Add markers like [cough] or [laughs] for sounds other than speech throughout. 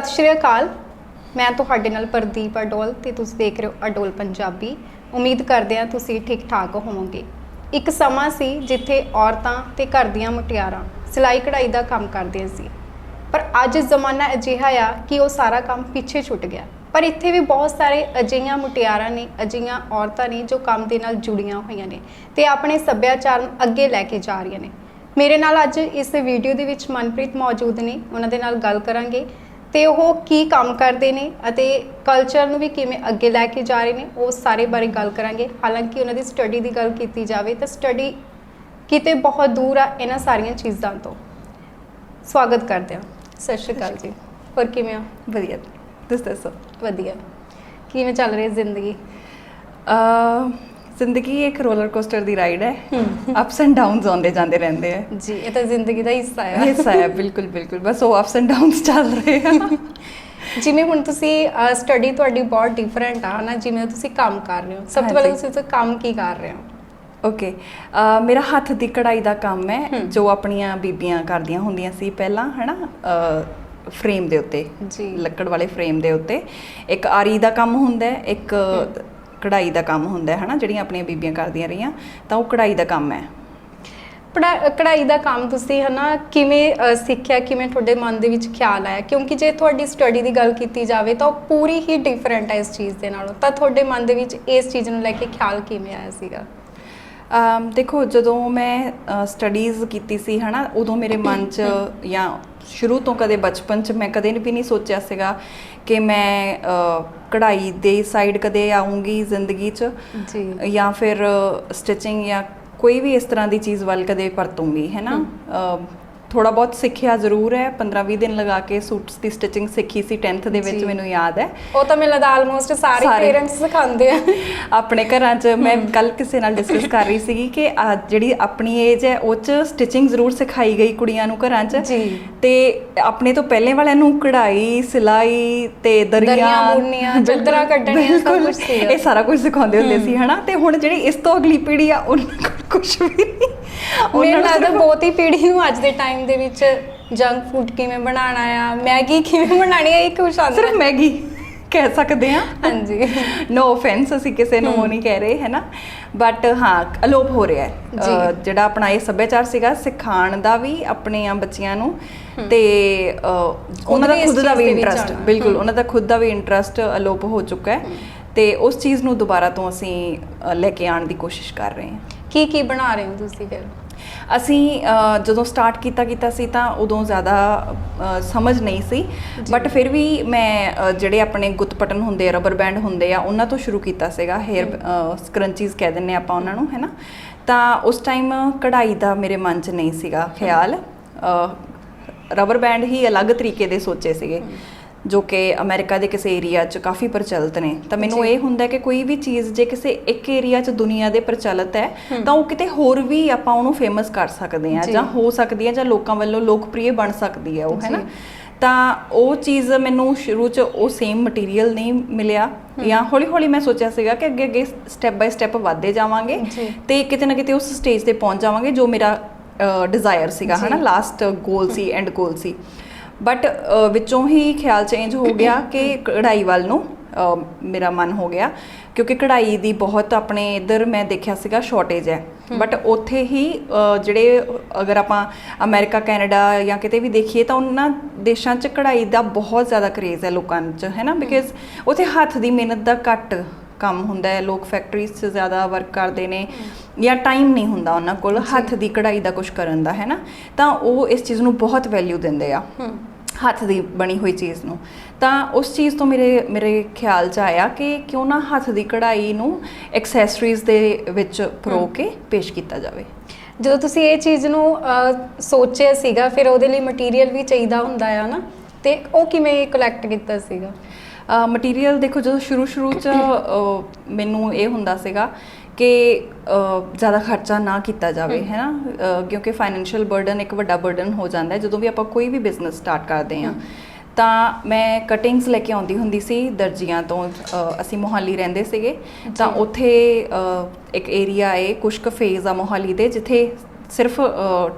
ਸਤਿ ਸ਼੍ਰੀ ਅਕਾਲ। ਮੈਂ ਤੁਹਾਡੇ ਨਾਲ ਪ੍ਰਦੀਪ ਅਡੋਲ ਤੇ ਤੁਸੀਂ ਦੇਖ ਰਹੇ ਹੋ ਅਡੋਲ ਪੰਜਾਬੀ। ਉਮੀਦ ਕਰਦੇ ਹਾਂ ਤੁਸੀਂ ਠੀਕ ਠਾਕ ਹੋਵੋਗੇ। ਇੱਕ ਸਮਾਂ ਸੀ ਜਿੱਥੇ ਔਰਤਾਂ ਤੇ ਘਰ ਦੀਆਂ ਮੁਟਿਆਰਾਂ ਸਿਲਾਈ ਕਢਾਈ ਦਾ ਕੰਮ ਕਰਦੀਆਂ ਸੀ। ਪਰ ਅੱਜ ਜ਼ਮਾਨਾ ਅਜਿਹਾ ਆ ਕਿ ਉਹ ਸਾਰਾ ਕੰਮ ਪਿੱਛੇ ਛੁੱਟ ਗਿਆ। ਪਰ ਇੱਥੇ ਵੀ ਬਹੁਤ ਸਾਰੇ ਅਜਿਹੀਆਂ ਮੁਟਿਆਰਾਂ ਨੇ, ਅਜਿਹੀਆਂ ਔਰਤਾਂ ਨੇ ਜੋ ਕੰਮ ਦੇ ਨਾਲ ਜੁੜੀਆਂ ਹੋਈਆਂ ਨੇ ਤੇ ਆਪਣੇ ਸੱਭਿਆਚਾਰ ਨੂੰ ਅੱਗੇ ਲੈ ਕੇ ਜਾ ਰਹੀਆਂ ਨੇ। ਮੇਰੇ ਨਾਲ ਅੱਜ ਇਸ ਵੀਡੀਓ ਦੇ ਵਿੱਚ ਮਨਪ੍ਰੀਤ ਮੌਜੂਦ ਨੇ। ਉਹਨਾਂ ਦੇ ਨਾਲ ਗੱਲ ਕਰਾਂਗੇ। ਤੇ ਉਹ ਕੀ ਕੰਮ ਕਰਦੇ ਨੇ ਅਤੇ ਕਲਚਰ ਨੂੰ ਵੀ ਕਿਵੇਂ ਅੱਗੇ ਲੈ ਕੇ ਜਾ ਰਹੇ ਨੇ ਉਹ ਸਾਰੇ ਬਾਰੇ ਗੱਲ ਕਰਾਂਗੇ। ਹਾਲਾਂਕਿ ਉਹਨਾਂ ਦੀ ਸਟੱਡੀ ਦੀ ਗੱਲ ਕੀਤੀ ਜਾਵੇ ਤਾਂ ਸਟੱਡੀ ਕਿਤੇ ਬਹੁਤ ਦੂਰ ਆ ਇਹਨਾਂ ਸਾਰੀਆਂ ਚੀਜ਼ਾਂ ਤੋਂ। ਸਵਾਗਤ ਕਰਦੇ ਹਾਂ। ਸਤਿ ਸ਼੍ਰੀ ਅਕਾਲ ਜੀ। ਹੋਰ ਕਿਵੇਂ ਹੋ? ਵਧੀਆ। ਤੁਸੀਂ ਦੱਸੋ? ਵਧੀਆ। ਕਿਵੇਂ ਚੱਲ ਰਹੀ ਹੈ ਜ਼ਿੰਦਗੀ? ਅ ਜ਼ਿੰਦਗੀ ਇੱਕ ਰੋਲਰ ਕੋਸਟਰ ਦੀ ਰਾਈਡ ਹੈ। ਅਪਸ ਐਂਡ ਡਾਊਨਸ ਆਉਂਦੇ ਜਾਂਦੇ ਰਹਿੰਦੇ ਆ। ਜੀ ਇਹ ਤਾਂ ਜ਼ਿੰਦਗੀ ਦਾ ਹਿੱਸਾ ਹੈ ਹਿੱਸਾ ਹੈ ਬਿਲਕੁਲ ਬਿਲਕੁਲ। ਬਸ ਉਹ ਅਪਸ ਐਂਡ ਡਾਊਨਸ ਚੱਲ ਰਹੇ ਆ। ਜਿਵੇਂ ਹੁਣ ਤੁਸੀਂ ਸਟੱਡੀ ਤੁਹਾਡੀ ਬਹੁਤ ਡਿਫਰੈਂਟ ਆ। ਨਾ ਜਿਵੇਂ ਤੁਸੀਂ ਕੰਮ ਕਰ ਰਹੇ ਹੋ। ਸਭ ਤੋਂ ਪਹਿਲਾਂ। ਤੁਸੀਂ ਕੰਮ ਕੀ ਕਰ ਰਹੇ ਹੋ? ਓਕੇ ਮੇਰਾ ਹੱਥ ਦੀ ਕਢਾਈ ਦਾ ਕੰਮ ਹੈ। ਜੋ ਆਪਣੀਆਂ ਬੀਬੀਆਂ ਕਰਦੀਆਂ ਹੁੰਦੀਆਂ ਸੀ ਪਹਿਲਾਂ ਹਨਾ? ਫਰੇਮ ਦੇ ਉੱਤੇ। ਜੀ। ਲੱਕੜ ਵਾਲੇ ਫਰੇਮ ਦੇ ਉੱਤੇ। ਇੱਕ ਆਰੀ ਦਾ ਕੰਮ ਹੁੰਦਾ ਹੈ ਇੱਕ ਕਢਾਈ ਦਾ ਕੰਮ ਹੁੰਦਾ ਹੈ, ਹਨਾ, ਜਿਹੜੀਆਂ ਆਪਣੀਆਂ ਬੀਬੀਆਂ ਕਰਦੀਆਂ ਰਹੀਆਂ, ਤਾਂ ਉਹ ਕਢਾਈ ਦਾ ਕੰਮ ਹੈ। ਪੜਾ, ਕਢਾਈ ਦਾ ਕੰਮ ਤੁਸੀਂ, ਹਨਾ, ਕਿਵੇਂ ਸਿੱਖਿਆ, ਕਿਵੇਂ ਤੁਹਾਡੇ ਮਨ ਦੇ ਵਿੱਚ ਖਿਆਲ ਆਇਆ? ਕਿਉਂਕਿ ਜੇ ਤੁਹਾਡੀ ਸਟੱਡੀ ਦੀ ਗੱਲ ਕੀਤੀ ਜਾਵੇ, ਤਾਂ ਉਹ ਪੂਰੀ ਹੀ ਡਿਫਰੈਂਟ ਹੈ ਇਸ ਚੀਜ਼ ਦੇ ਨਾਲੋਂ। ਤਾਂ ਤੁਹਾਡੇ ਮਨ ਦੇ ਵਿੱਚ ਇਸ ਚੀਜ਼ ਨੂੰ ਲੈ ਕੇ ਖਿਆਲ ਕਿਵੇਂ ਆਇਆ ਸੀਗਾ? ਅਮ ਦੇਖੋ ਜਦੋਂ ਮੈਂ ਸਟੱਡੀਜ਼ ਕੀਤੀ ਸੀ ਹਨਾ ਉਦੋਂ ਮੇਰੇ ਮਨ 'ਚ [coughs] ਜਾਂ ਸ਼ੁਰੂ ਤੋਂ ਕਦੇ ਬਚਪਨ 'ਚ ਮੈਂ ਕਦੇ ਵੀ ਨਹੀਂ ਸੋਚਿਆ ਸੀਗਾ ਕਿ ਮੈਂ ਕਢਾਈ ਦੇ ਸਾਈਡ ਕਦੇ ਆਉਂਗੀ ਜ਼ਿੰਦਗੀ 'ਚ ਜੀ। ਜਾਂ ਫਿਰ ਸਟਿਚਿੰਗ ਜਾਂ ਕੋਈ ਵੀ ਇਸ ਤਰ੍ਹਾਂ ਦੀ ਚੀਜ਼ ਵੱਲ ਕਦੇ ਪਰਤੂੰਗੀ ਹੈ। ਨਾ ਥੋੜਾ ਬਹੁਤ ਸਿੱਖਿਆ ਜ਼ਰੂਰ ਹੈ 15-20 ਦਿਨ ਲਗਾ ਕੇ ਸੂਟਸ ਦੀ ਸਟਿਚਿੰਗ ਸਿੱਖੀ ਸੀ 10th ਦੇ ਵਿੱਚ। ਮੈਨੂੰ ਯਾਦ ਹੈ ਉਹ ਤਾਂ ਮੈਨੂੰ ਲੱਗਦਾ ਆਲਮੋਸਟ ਸਾਰੇ। ਪੇਰੈਂਟਸ ਸਿਖਾਉਂਦੇ ਆ [laughs] ਆਪਣੇ ਘਰਾਂ 'ਚ ਮੈਂ ਕੱਲ ਕਿਸੇ ਨਾਲ ਡਿਸਕਸ ਕਰ ਰਹੀ ਸੀਗੀ ਕਿ ਜਿਹੜੀ ਆਪਣੀ ਏਜ ਹੈ ਉਹ 'ਚ ਸਟਿਚਿੰਗ ਜ਼ਰੂਰ ਸਿਖਾਈ ਗਈ ਕੁੜੀਆਂ ਨੂੰ ਘਰਾਂ 'ਚ। ਤੇ ਆਪਣੇ ਤੋਂ ਪਹਿਲੇ ਵਾਲਿਆਂ ਨੂੰ ਕਢਾਈ ਸਿਲਾਈ ਤੇ ਦਰੀਆਂ ਬੁਣਨੀਆਂ, ਚਾਦਰਾਂ ਕੱਢਣੀਆਂ, ਸਭ ਸੀਗਾ। ਇਹ ਸਾਰਾ ਕੁਝ ਸਿਖਾਉਂਦੇ ਹੁੰਦੇ ਸੀ ਹਨਾ ਤੇ ਹੁਣ ਜਿਹੜੀ ਇਸ ਤੋਂ ਅਗਲੀ ਪੀੜ੍ਹੀ ਆ ਉਹਨਾਂ ਕੋਲ ਕੁਝ ਵੀ ਨਹੀਂ ਮੈਨੂੰ ਲੱਗਦਾ ਬਹੁਤੀ ਪੀੜ੍ਹੀ ਨੂੰ ਅੱਜ ਦੇ ਟਾਈਮ ਦੇ ਵਿੱਚ ਜੰਕ ਫੂਡ ਕਿਵੇਂ ਬਣਾਉਣਾ ਆ ਮੈਗੀ ਕਿਵੇਂ ਬਣਾਉਣੀ ਆ ਇਹ ਕੁਝ ਆਉਂਦਾ ਸਿਰਫ ਮੈਗੀ ਕਹਿ ਸਕਦੇ ਆ ਹਾਂਜੀ। ਨੋ ਆਫੈਂਸ ਅਸੀਂ ਕਿਸੇ ਨੂੰ ਉਹ ਨਹੀਂ ਕਹਿ ਰਹੇ ਹੈ ਨਾ? ਬਟ ਹਾਂ ਅਲੋਪ ਹੋ ਰਿਹਾ ਹੈ। ਜਿਹੜਾ ਆਪਣਾ ਇਹ ਸੱਭਿਆਚਾਰ ਸੀਗਾ ਸਿਖਾਉਣ ਦਾ ਵੀ ਆਪਣੀਆਂ ਬੱਚੀਆਂ ਨੂੰ ਤੇ ਉਹਨਾਂ ਦਾ ਖੁਦ ਦਾ ਵੀ ਇੰਟਰਸਟ। ਬਿਲਕੁਲ ਉਹਨਾਂ ਦਾ ਖੁਦ ਦਾ ਵੀ ਇੰਟਰਸਟ ਅਲੋਪ ਹੋ ਚੁੱਕਾ ਹੈ ਤੇ ਉਸ ਚੀਜ਼ ਨੂੰ ਦੁਬਾਰਾ ਤੋਂ ਅਸੀਂ ਲੈ ਕੇ ਆਉਣ ਦੀ ਕੋਸ਼ਿਸ਼ ਕਰ ਰਹੇ ਹਾਂ। ਕੀ ਕੀ ਬਣਾ ਰਹੇ ਹੋ ਤੁਸੀਂ ਫਿਰ? ਅਸੀਂ ਜਦੋਂ ਸਟਾਰਟ ਕੀਤਾ ਕੀਤਾ ਸੀ ਤਾਂ ਉਦੋਂ ਜ਼ਿਆਦਾ ਸਮਝ ਨਹੀਂ ਸੀ। ਬਟ ਫਿਰ ਵੀ ਮੈਂ ਜਿਹੜੇ ਆਪਣੇ ਗੁੱਤ ਪਟਨ ਹੁੰਦੇ ਆ ਰਬਰ ਬੈਂਡ ਹੁੰਦੇ ਆ ਉਹਨਾਂ ਤੋਂ ਸ਼ੁਰੂ ਕੀਤਾ ਸੀਗਾ। ਹੇਅਰ ਸਕਰੰਚੀਜ਼ ਕਹਿ ਦਿੰਨੇ ਆਪਾਂ ਉਹਨਾਂ ਨੂੰ ਹੈਨਾ? ਤਾਂ ਉਸ ਟਾਈਮ ਕਢਾਈ ਦਾ ਮੇਰੇ ਮਨ 'ਚ ਨਹੀਂ ਸੀਗਾ ਖਿਆਲ। ਰਬਰ ਬੈਂਡ ਹੀ ਅਲੱਗ ਤਰੀਕੇ ਦੇ ਸੋਚੇ ਸੀਗੇ। ਜੋ ਕਿ ਅਮਰੀਕਾ ਦੇ ਕਿਸੇ ਏਰੀਆ 'ਚ ਕਾਫੀ ਪ੍ਰਚਲਿਤ ਨੇ ਤਾਂ ਮੈਨੂੰ। ਇਹ ਹੁੰਦਾ ਕਿ ਕੋਈ ਵੀ ਚੀਜ਼ ਜੇ ਕਿਸੇ ਇੱਕ ਏਰੀਆ 'ਚ ਦੁਨੀਆ ਦੇ ਪ੍ਰਚਲਿਤ ਹੈ ਤਾਂ ਉਹ ਕਿਤੇ ਹੋਰ ਵੀ ਆਪਾਂ ਉਹਨੂੰ ਫੇਮਸ ਕਰ ਸਕਦੇ ਆ ਜੀ। ਹੋ ਸਕਦੀ ਹੈ ਜਾਂ ਲੋਕਾਂ ਵੱਲੋਂ ਲੋਕਪ੍ਰਿਯ ਬਣ ਸਕਦੀ ਹੈ ਉਹ ਹੈ ਨਾ। ਤਾਂ ਉਹ ਚੀਜ਼ ਮੈਨੂੰ ਸ਼ੁਰੂ 'ਚ ਉਹ ਸੇਮ ਮਟੀਰੀਅਲ ਨਹੀਂ ਮਿਲਿਆ ਜਾਂ ਹੌਲੀ ਹੌਲੀ ਮੈਂ ਸੋਚਿਆ ਸੀਗਾ ਕਿ ਅੱਗੇ ਅੱਗੇ ਸਟੈਪ ਬਾਈ ਸਟੈਪ ਵਧਦੇ ਜਾਵਾਂਗੇ। ਤੇ ਕਿਤੇ ਨਾ ਕਿਤੇ ਉਸ ਸਟੇਜ ਤੇ ਪਹੁੰਚ ਜਾਵਾਂਗੇ ਜੋ ਮੇਰਾ ਡਿਜ਼ਾਇਰ ਸੀਗਾ। ਹਨਾ ਲਾਸਟ ਗੋਲ ਸੀ ਐਂਡ ਗੋਲ ਸੀ ਬਟ ਵਿੱਚੋਂ ਹੀ ਖਿਆਲ ਚੇਂਜ ਹੋ ਗਿਆ ਕਿ ਕਢਾਈ ਵੱਲ ਨੂੰ ਮੇਰਾ ਮਨ ਹੋ ਗਿਆ। ਕਿਉਂਕਿ ਕਢਾਈ ਦੀ ਬਹੁਤ ਆਪਣੇ ਇਧਰ ਮੈਂ ਦੇਖਿਆ ਸੀਗਾ ਸ਼ਾਰਟੇਜ ਹੈ। ਬਟ ਉੱਥੇ ਹੀ ਜਿਹੜੇ ਅਗਰ ਆਪਾਂ ਅਮਰੀਕਾ ਕੈਨੇਡਾ ਜਾਂ ਕਿਤੇ ਵੀ ਦੇਖੀਏ ਤਾਂ ਉਹਨਾਂ ਦੇਸ਼ਾਂ 'ਚ ਕਢਾਈ ਦਾ ਬਹੁਤ ਜ਼ਿਆਦਾ ਕਰੇਜ਼ ਹੈ ਲੋਕਾਂ 'ਚ ਹੈ ਨਾ? ਬਿਕਾਜ਼ ਉੱਥੇ ਹੱਥ ਦੀ ਮਿਹਨਤ ਦਾ ਘੱਟ ਕੰਮ ਹੁੰਦਾ ਹੈ ਲੋਕ ਫੈਕਟਰੀਜ਼ 'ਚ ਜ਼ਿਆਦਾ ਵਰਕ ਕਰਦੇ ਨੇ ਜਾਂ ਟਾਈਮ ਨਹੀਂ ਹੁੰਦਾ ਉਹਨਾਂ ਕੋਲ ਹੱਥ ਦੀ ਕਢਾਈ ਦਾ ਕੁਝ ਕਰਨ ਦਾ ਹੈ ਨਾ ਤਾਂ ਉਹ ਇਸ ਚੀਜ਼ ਨੂੰ ਬਹੁਤ ਵੈਲਿਊ ਦਿੰਦੇ ਆ ਹੱਥ ਦੀ ਬਣੀ ਹੋਈ ਚੀਜ਼ ਨੂੰ। ਤਾਂ ਉਸ ਚੀਜ਼ ਤੋਂ ਮੇਰੇ ਮੇਰੇ ਖਿਆਲ 'ਚ ਆਇਆ ਕਿ ਕਿਉਂ ਨਾ ਹੱਥ ਦੀ ਕਢਾਈ ਨੂੰ ਐਕਸੈਸਰੀਜ਼ ਦੇ ਵਿੱਚ ਪਰੋ ਕੇ ਪੇਸ਼ ਕੀਤਾ ਜਾਵੇ। ਜਦੋਂ ਤੁਸੀਂ ਇਹ ਚੀਜ਼ ਨੂੰ ਸੋਚਿਆ ਸੀਗਾ ਫਿਰ ਉਹਦੇ ਲਈ ਮਟੀਰੀਅਲ ਵੀ ਚਾਹੀਦਾ ਹੁੰਦਾ ਆ ਨਾ? ਤੇ ਉਹ ਕਿਵੇਂ ਕਲੈਕਟ ਕੀਤਾ ਸੀਗਾ? ਮਟੀਰੀਅਲ ਦੇਖੋ ਜਦੋਂ ਸ਼ੁਰੂ ਸ਼ੁਰੂ 'ਚ ਮੈਨੂੰ ਇਹ ਹੁੰਦਾ ਸੀਗਾ ਕਿ ਜ਼ਿਆਦਾ ਖਰਚਾ ਨਾ ਕੀਤਾ ਜਾਵੇ ਹੈ ਨਾ ਕਿਉਂਕਿ ਫਾਈਨੈਂਸ਼ੀਅਲ ਬਰਡਨ ਇੱਕ ਵੱਡਾ ਬਰਡਨ ਹੋ ਜਾਂਦਾ ਹੈ। ਜਦੋਂ ਵੀ ਆਪਾਂ ਕੋਈ ਵੀ ਬਿਜ਼ਨਸ ਸਟਾਰਟ ਕਰਦੇ ਹਾਂ ਤਾਂ ਮੈਂ ਕਟਿੰਗਸ ਲੈ ਕੇ ਆਉਂਦੀ ਹੁੰਦੀ ਸੀ ਦਰਜੀਆਂ ਤੋਂ ਅਸੀਂ ਮੋਹਾਲੀ ਰਹਿੰਦੇ ਸੀਗੇ। ਤਾਂ। ਉੱਥੇ ਇੱਕ ਏਰੀਆ ਹੈ ਕੁਸ਼ਕ ਫੇਜ਼ ਆ ਮੋਹਾਲੀ ਦੇ ਜਿੱਥੇ ਸਿਰਫ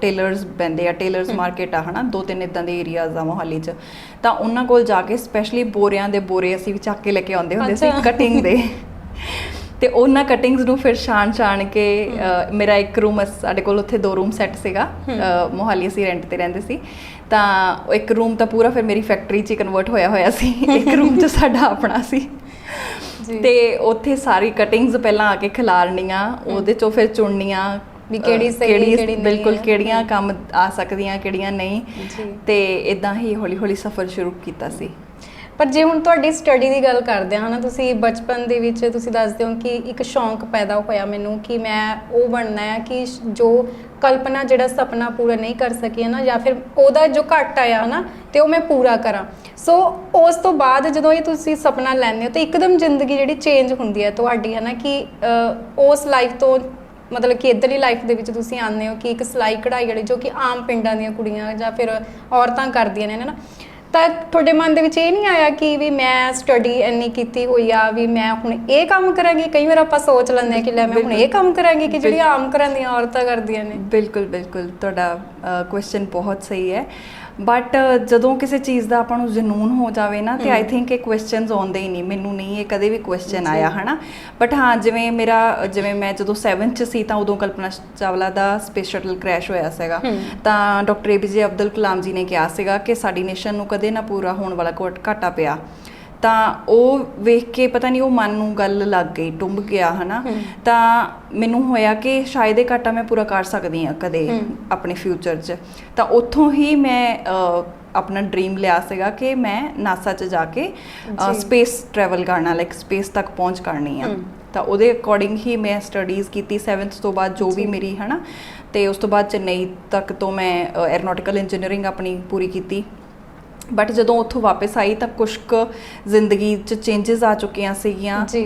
ਟੇਲਰਸ ਬੰਦੇ ਆ ਟੇਲਰਸ ਮਾਰਕੀਟ ਆ ਹਨਾ? ਦੋ ਤਿੰਨ ਇਦਾਂ ਦੇ ਏਰੀਆਜ਼ ਆ ਮੋਹਾਲੀ 'ਚ। ਤਾਂ ਉਹਨਾਂ ਕੋਲ ਜਾ ਕੇ ਸਪੈਸ਼ਲੀ ਬੋਰਿਆਂ ਦੇ ਬੋਰੇ ਅਸੀਂ ਵੀ ਚੱਕ ਕੇ ਲੈ ਕੇ ਆਉਂਦੇ ਹੁੰਦੇ ਸੀ। ਕਟਿੰਗ ਦੇ। ਤੇ ਉਹਨਾਂ ਕਟਿੰਗਸ ਨੂੰ ਫਿਰ ਛਾਣ ਛਾਣ ਕੇ ਮੇਰਾ ਇੱਕ ਰੂਮ ਸਾਡੇ ਕੋਲ ਉੱਥੇ ਦੋ ਰੂਮ ਸੈੱਟ ਸੀਗਾ। ਮੋਹਾਲੀ ਅਸੀਂ ਰੈਂਟ ਤੇ ਰਹਿੰਦੇ ਸੀ। ਤਾਂ ਇੱਕ ਰੂਮ ਤਾਂ ਪੂਰਾ ਫਿਰ ਮੇਰੀ ਫੈਕਟਰੀ 'ਚ ਕਨਵਰਟ ਹੋਇਆ ਹੋਇਆ ਸੀ। [laughs] ਇੱਕ ਰੂਮ 'ਚ ਸਾਡਾ ਆਪਣਾ ਸੀ। ਤੇ ਉੱਥੇ ਸਾਰੀ ਕਟਿੰਗਸ ਪਹਿਲਾਂ ਆ ਕੇ ਖਿਲਾਰਨੀਆਂ ਉਹਦੇ ਚੋਂ ਫਿਰ ਚੁਣਨੀਆਂ ਵੀ ਕਿਹੜੀ ਸਹੀ, ਕਿਹੜੀ ਨਹੀਂ ਬਿਲਕੁਲ। ਕਿਹੜੀਆਂ ਕੰਮ ਆ ਸਕਦੀਆਂ ਕਿਹੜੀਆਂ ਨਹੀਂ। ਤੇ ਇਦਾਂ ਹੀ ਹੌਲੀ ਹੌਲੀ ਸਫ਼ਰ ਸ਼ੁਰੂ ਕੀਤਾ ਸੀ ਪਰ ਜੇ ਹੁਣ ਤੁਹਾਡੀ ਸਟੱਡੀ ਦੀ ਗੱਲ ਕਰਦੇ ਹਾਂ ਨਾ ਤੁਸੀਂ ਬਚਪਨ ਦੇ ਵਿੱਚ ਤੁਸੀਂ ਦੱਸਦੇ ਹੋ ਕਿ ਇੱਕ ਸ਼ੌਂਕ ਪੈਦਾ ਹੋਇਆ ਮੈਨੂੰ ਕਿ ਮੈਂ ਉਹ ਬਣਨਾ ਹੈ ਕਿ ਜੋ ਕਲਪਨਾ ਜਿਹੜਾ ਸੁਪਨਾ ਪੂਰਾ ਨਹੀਂ ਕਰ ਸਕੀ ਹੈ ਨਾ ਜਾਂ ਫਿਰ ਉਹਦਾ ਜੋ ਘੱਟ ਆਇਆ ਨਾ ਤੇ ਉਹ ਮੈਂ ਪੂਰਾ ਕਰਾਂ ਸੋ ਉਸ ਤੋਂ ਬਾਅਦ ਜਦੋਂ ਇਹ ਤੁਸੀਂ ਸੁਪਨਾ ਲੈਂਦੇ ਹੋ ਤਾਂ ਇੱਕਦਮ ਜ਼ਿੰਦਗੀ ਜਿਹੜੀ ਚੇਂਜ ਹੁੰਦੀ ਹੈ ਤੁਹਾਡੀ ਹੈ ਨਾ ਕਿ ਉਸ ਲਾਈਫ ਤੋਂ ਮਤਲਬ ਕਿ ਇਧਰਲੀ ਲਾਈਫ ਦੇ ਵਿੱਚ ਤੁਸੀਂ ਆਉਂਦੇ ਹੋ ਕਿ ਇੱਕ ਸਿਲਾਈ ਕਢਾਈ ਵਾਲੀ ਜੋ ਕਿ ਆਮ ਪਿੰਡਾਂ ਦੀਆਂ ਕੁੜੀਆਂ ਜਾਂ ਫਿਰ ਔਰਤਾਂ ਕਰਦੀਆਂ ਨੇ ਨਾ? ਤਾਂ ਤੁਹਾਡੇ ਮਨ ਦੇ ਵਿੱਚ ਇਹ ਨਹੀਂ ਆਇਆ ਕਿ ਵੀ ਮੈਂ ਸਟੱਡੀ ਇੰਨੀ ਕੀਤੀ ਹੋਈ ਆ ਵੀ ਮੈਂ ਹੁਣ ਇਹ ਕੰਮ ਕਰਾਂਗੀ? ਕਈ ਵਾਰ ਆਪਾਂ ਸੋਚ ਲੈਂਦੇ ਆ ਕਿ ਲੈ ਮੈਂ ਹੁਣ ਇਹ ਕੰਮ ਕਰਾਂਗੀ ਕਿ ਜਿਹੜੀ ਆਮ ਘਰਾਂ ਦੀਆਂ ਔਰਤਾਂ ਕਰਦੀਆਂ ਨੇ। ਬਿਲਕੁਲ ਬਿਲਕੁਲ। ਤੁਹਾਡਾ ਕੁਐਸਚਨ ਬਹੁਤ ਸਹੀ ਹੈ। ਬਟ ਜਦੋਂ ਕਿਸੇ ਚੀਜ਼ ਦਾ ਆਪਾਂ ਨੂੰ ਜਨੂਨ ਹੋ ਜਾਵੇ ਨਾ ਤੇ ਆਈ ਥਿੰਕ ਇਹ ਕੁਐਸਚਨਸ ਆਉਂਦੇ ਹੀ ਨਹੀਂ। ਮੈਨੂੰ ਨਹੀਂ ਇਹ ਕਦੇ ਵੀ ਕੁਐਸਚਨ ਆਇਆ ਹਨਾ? ਬਟ ਹਾਂ ਜਿਵੇਂ ਮੇਰਾ ਜਿਵੇਂ ਮੈਂ ਜਦੋਂ 7th ਚ ਸੀ ਤਾਂ ਉਦੋਂ ਕਲਪਨਾ ਚਾਵਲਾ ਦਾ ਸਪੇਸ ਸ਼ਟਲ ਕ੍ਰੈਸ਼ ਹੋਇਆ ਸੀਗਾ। ਤਾਂ ਡਾਕਟਰ ਏਪੀਜੇ ਅਬਦੁਲ ਕਲਾਮ ਜੀ ਨੇ ਕਿਹਾ ਸੀਗਾ ਕਿ ਸਾਡੀ ਨੇਸ਼ਨ ਨੂੰ ਕਦੇ ਨਾ ਪੂਰਾ ਹੋਣ ਵਾਲਾ ਘਾਟਾ ਪਿਆ। ਤਾਂ ਉਹ ਵੇਖ ਕੇ ਪਤਾ ਨਹੀਂ ਉਹ ਮਨ ਨੂੰ ਗੱਲ ਲੱਗ ਗਈ ਟੁੰਬ ਗਿਆ ਹਨਾ? ਤਾਂ ਮੈਨੂੰ ਹੋਇਆ ਕਿ ਸ਼ਾਇਦ ਇਹ ਘਾਟਾ ਮੈਂ ਪੂਰਾ ਕਰ ਸਕਦੀ ਹਾਂ ਕਦੇ ਆਪਣੇ ਫਿਊਚਰ 'ਚ। ਤਾਂ ਉੱਥੋਂ ਹੀ ਮੈਂ ਆਪਣਾ ਡ੍ਰੀਮ ਲਿਆ ਸੀਗਾ ਕਿ ਮੈਂ ਨਾਸਾ 'ਚ ਜਾ ਕੇ। ਸਪੇਸ ਟਰੈਵਲ ਕਰਨਾ ਲਾਈਕ ਸਪੇਸ ਤੱਕ ਪਹੁੰਚ ਕਰਨੀ ਆ। ਤਾਂ ਉਹਦੇ ਅਕੋਰਡਿੰਗ ਹੀ ਮੈਂ ਸਟੱਡੀਜ਼ ਕੀਤੀ 7th ਤੋਂ ਬਾਅਦ ਜੋ ਵੀ। ਮੇਰੀ ਹਨਾ? ਤੇ ਉਸ ਤੋਂ ਬਾਅਦ ਚੇਨਈ ਤੱਕ ਤੋਂ ਮੈਂ ਐਰੋਨੋਟਿਕਲ ਇੰਜੀਨੀਅਰਿੰਗ ਆਪਣੀ ਪੂਰੀ ਕੀਤੀ। ਬਟ ਜਦੋਂ ਉੱਥੋਂ ਵਾਪਸ ਆਈ ਤਾਂ ਕੁਝ ਕੁ ਜ਼ਿੰਦਗੀ 'ਚ ਚੇਂਜਸ ਆ ਚੁੱਕੀਆਂ ਸੀਗੀਆਂ। ਜੀ।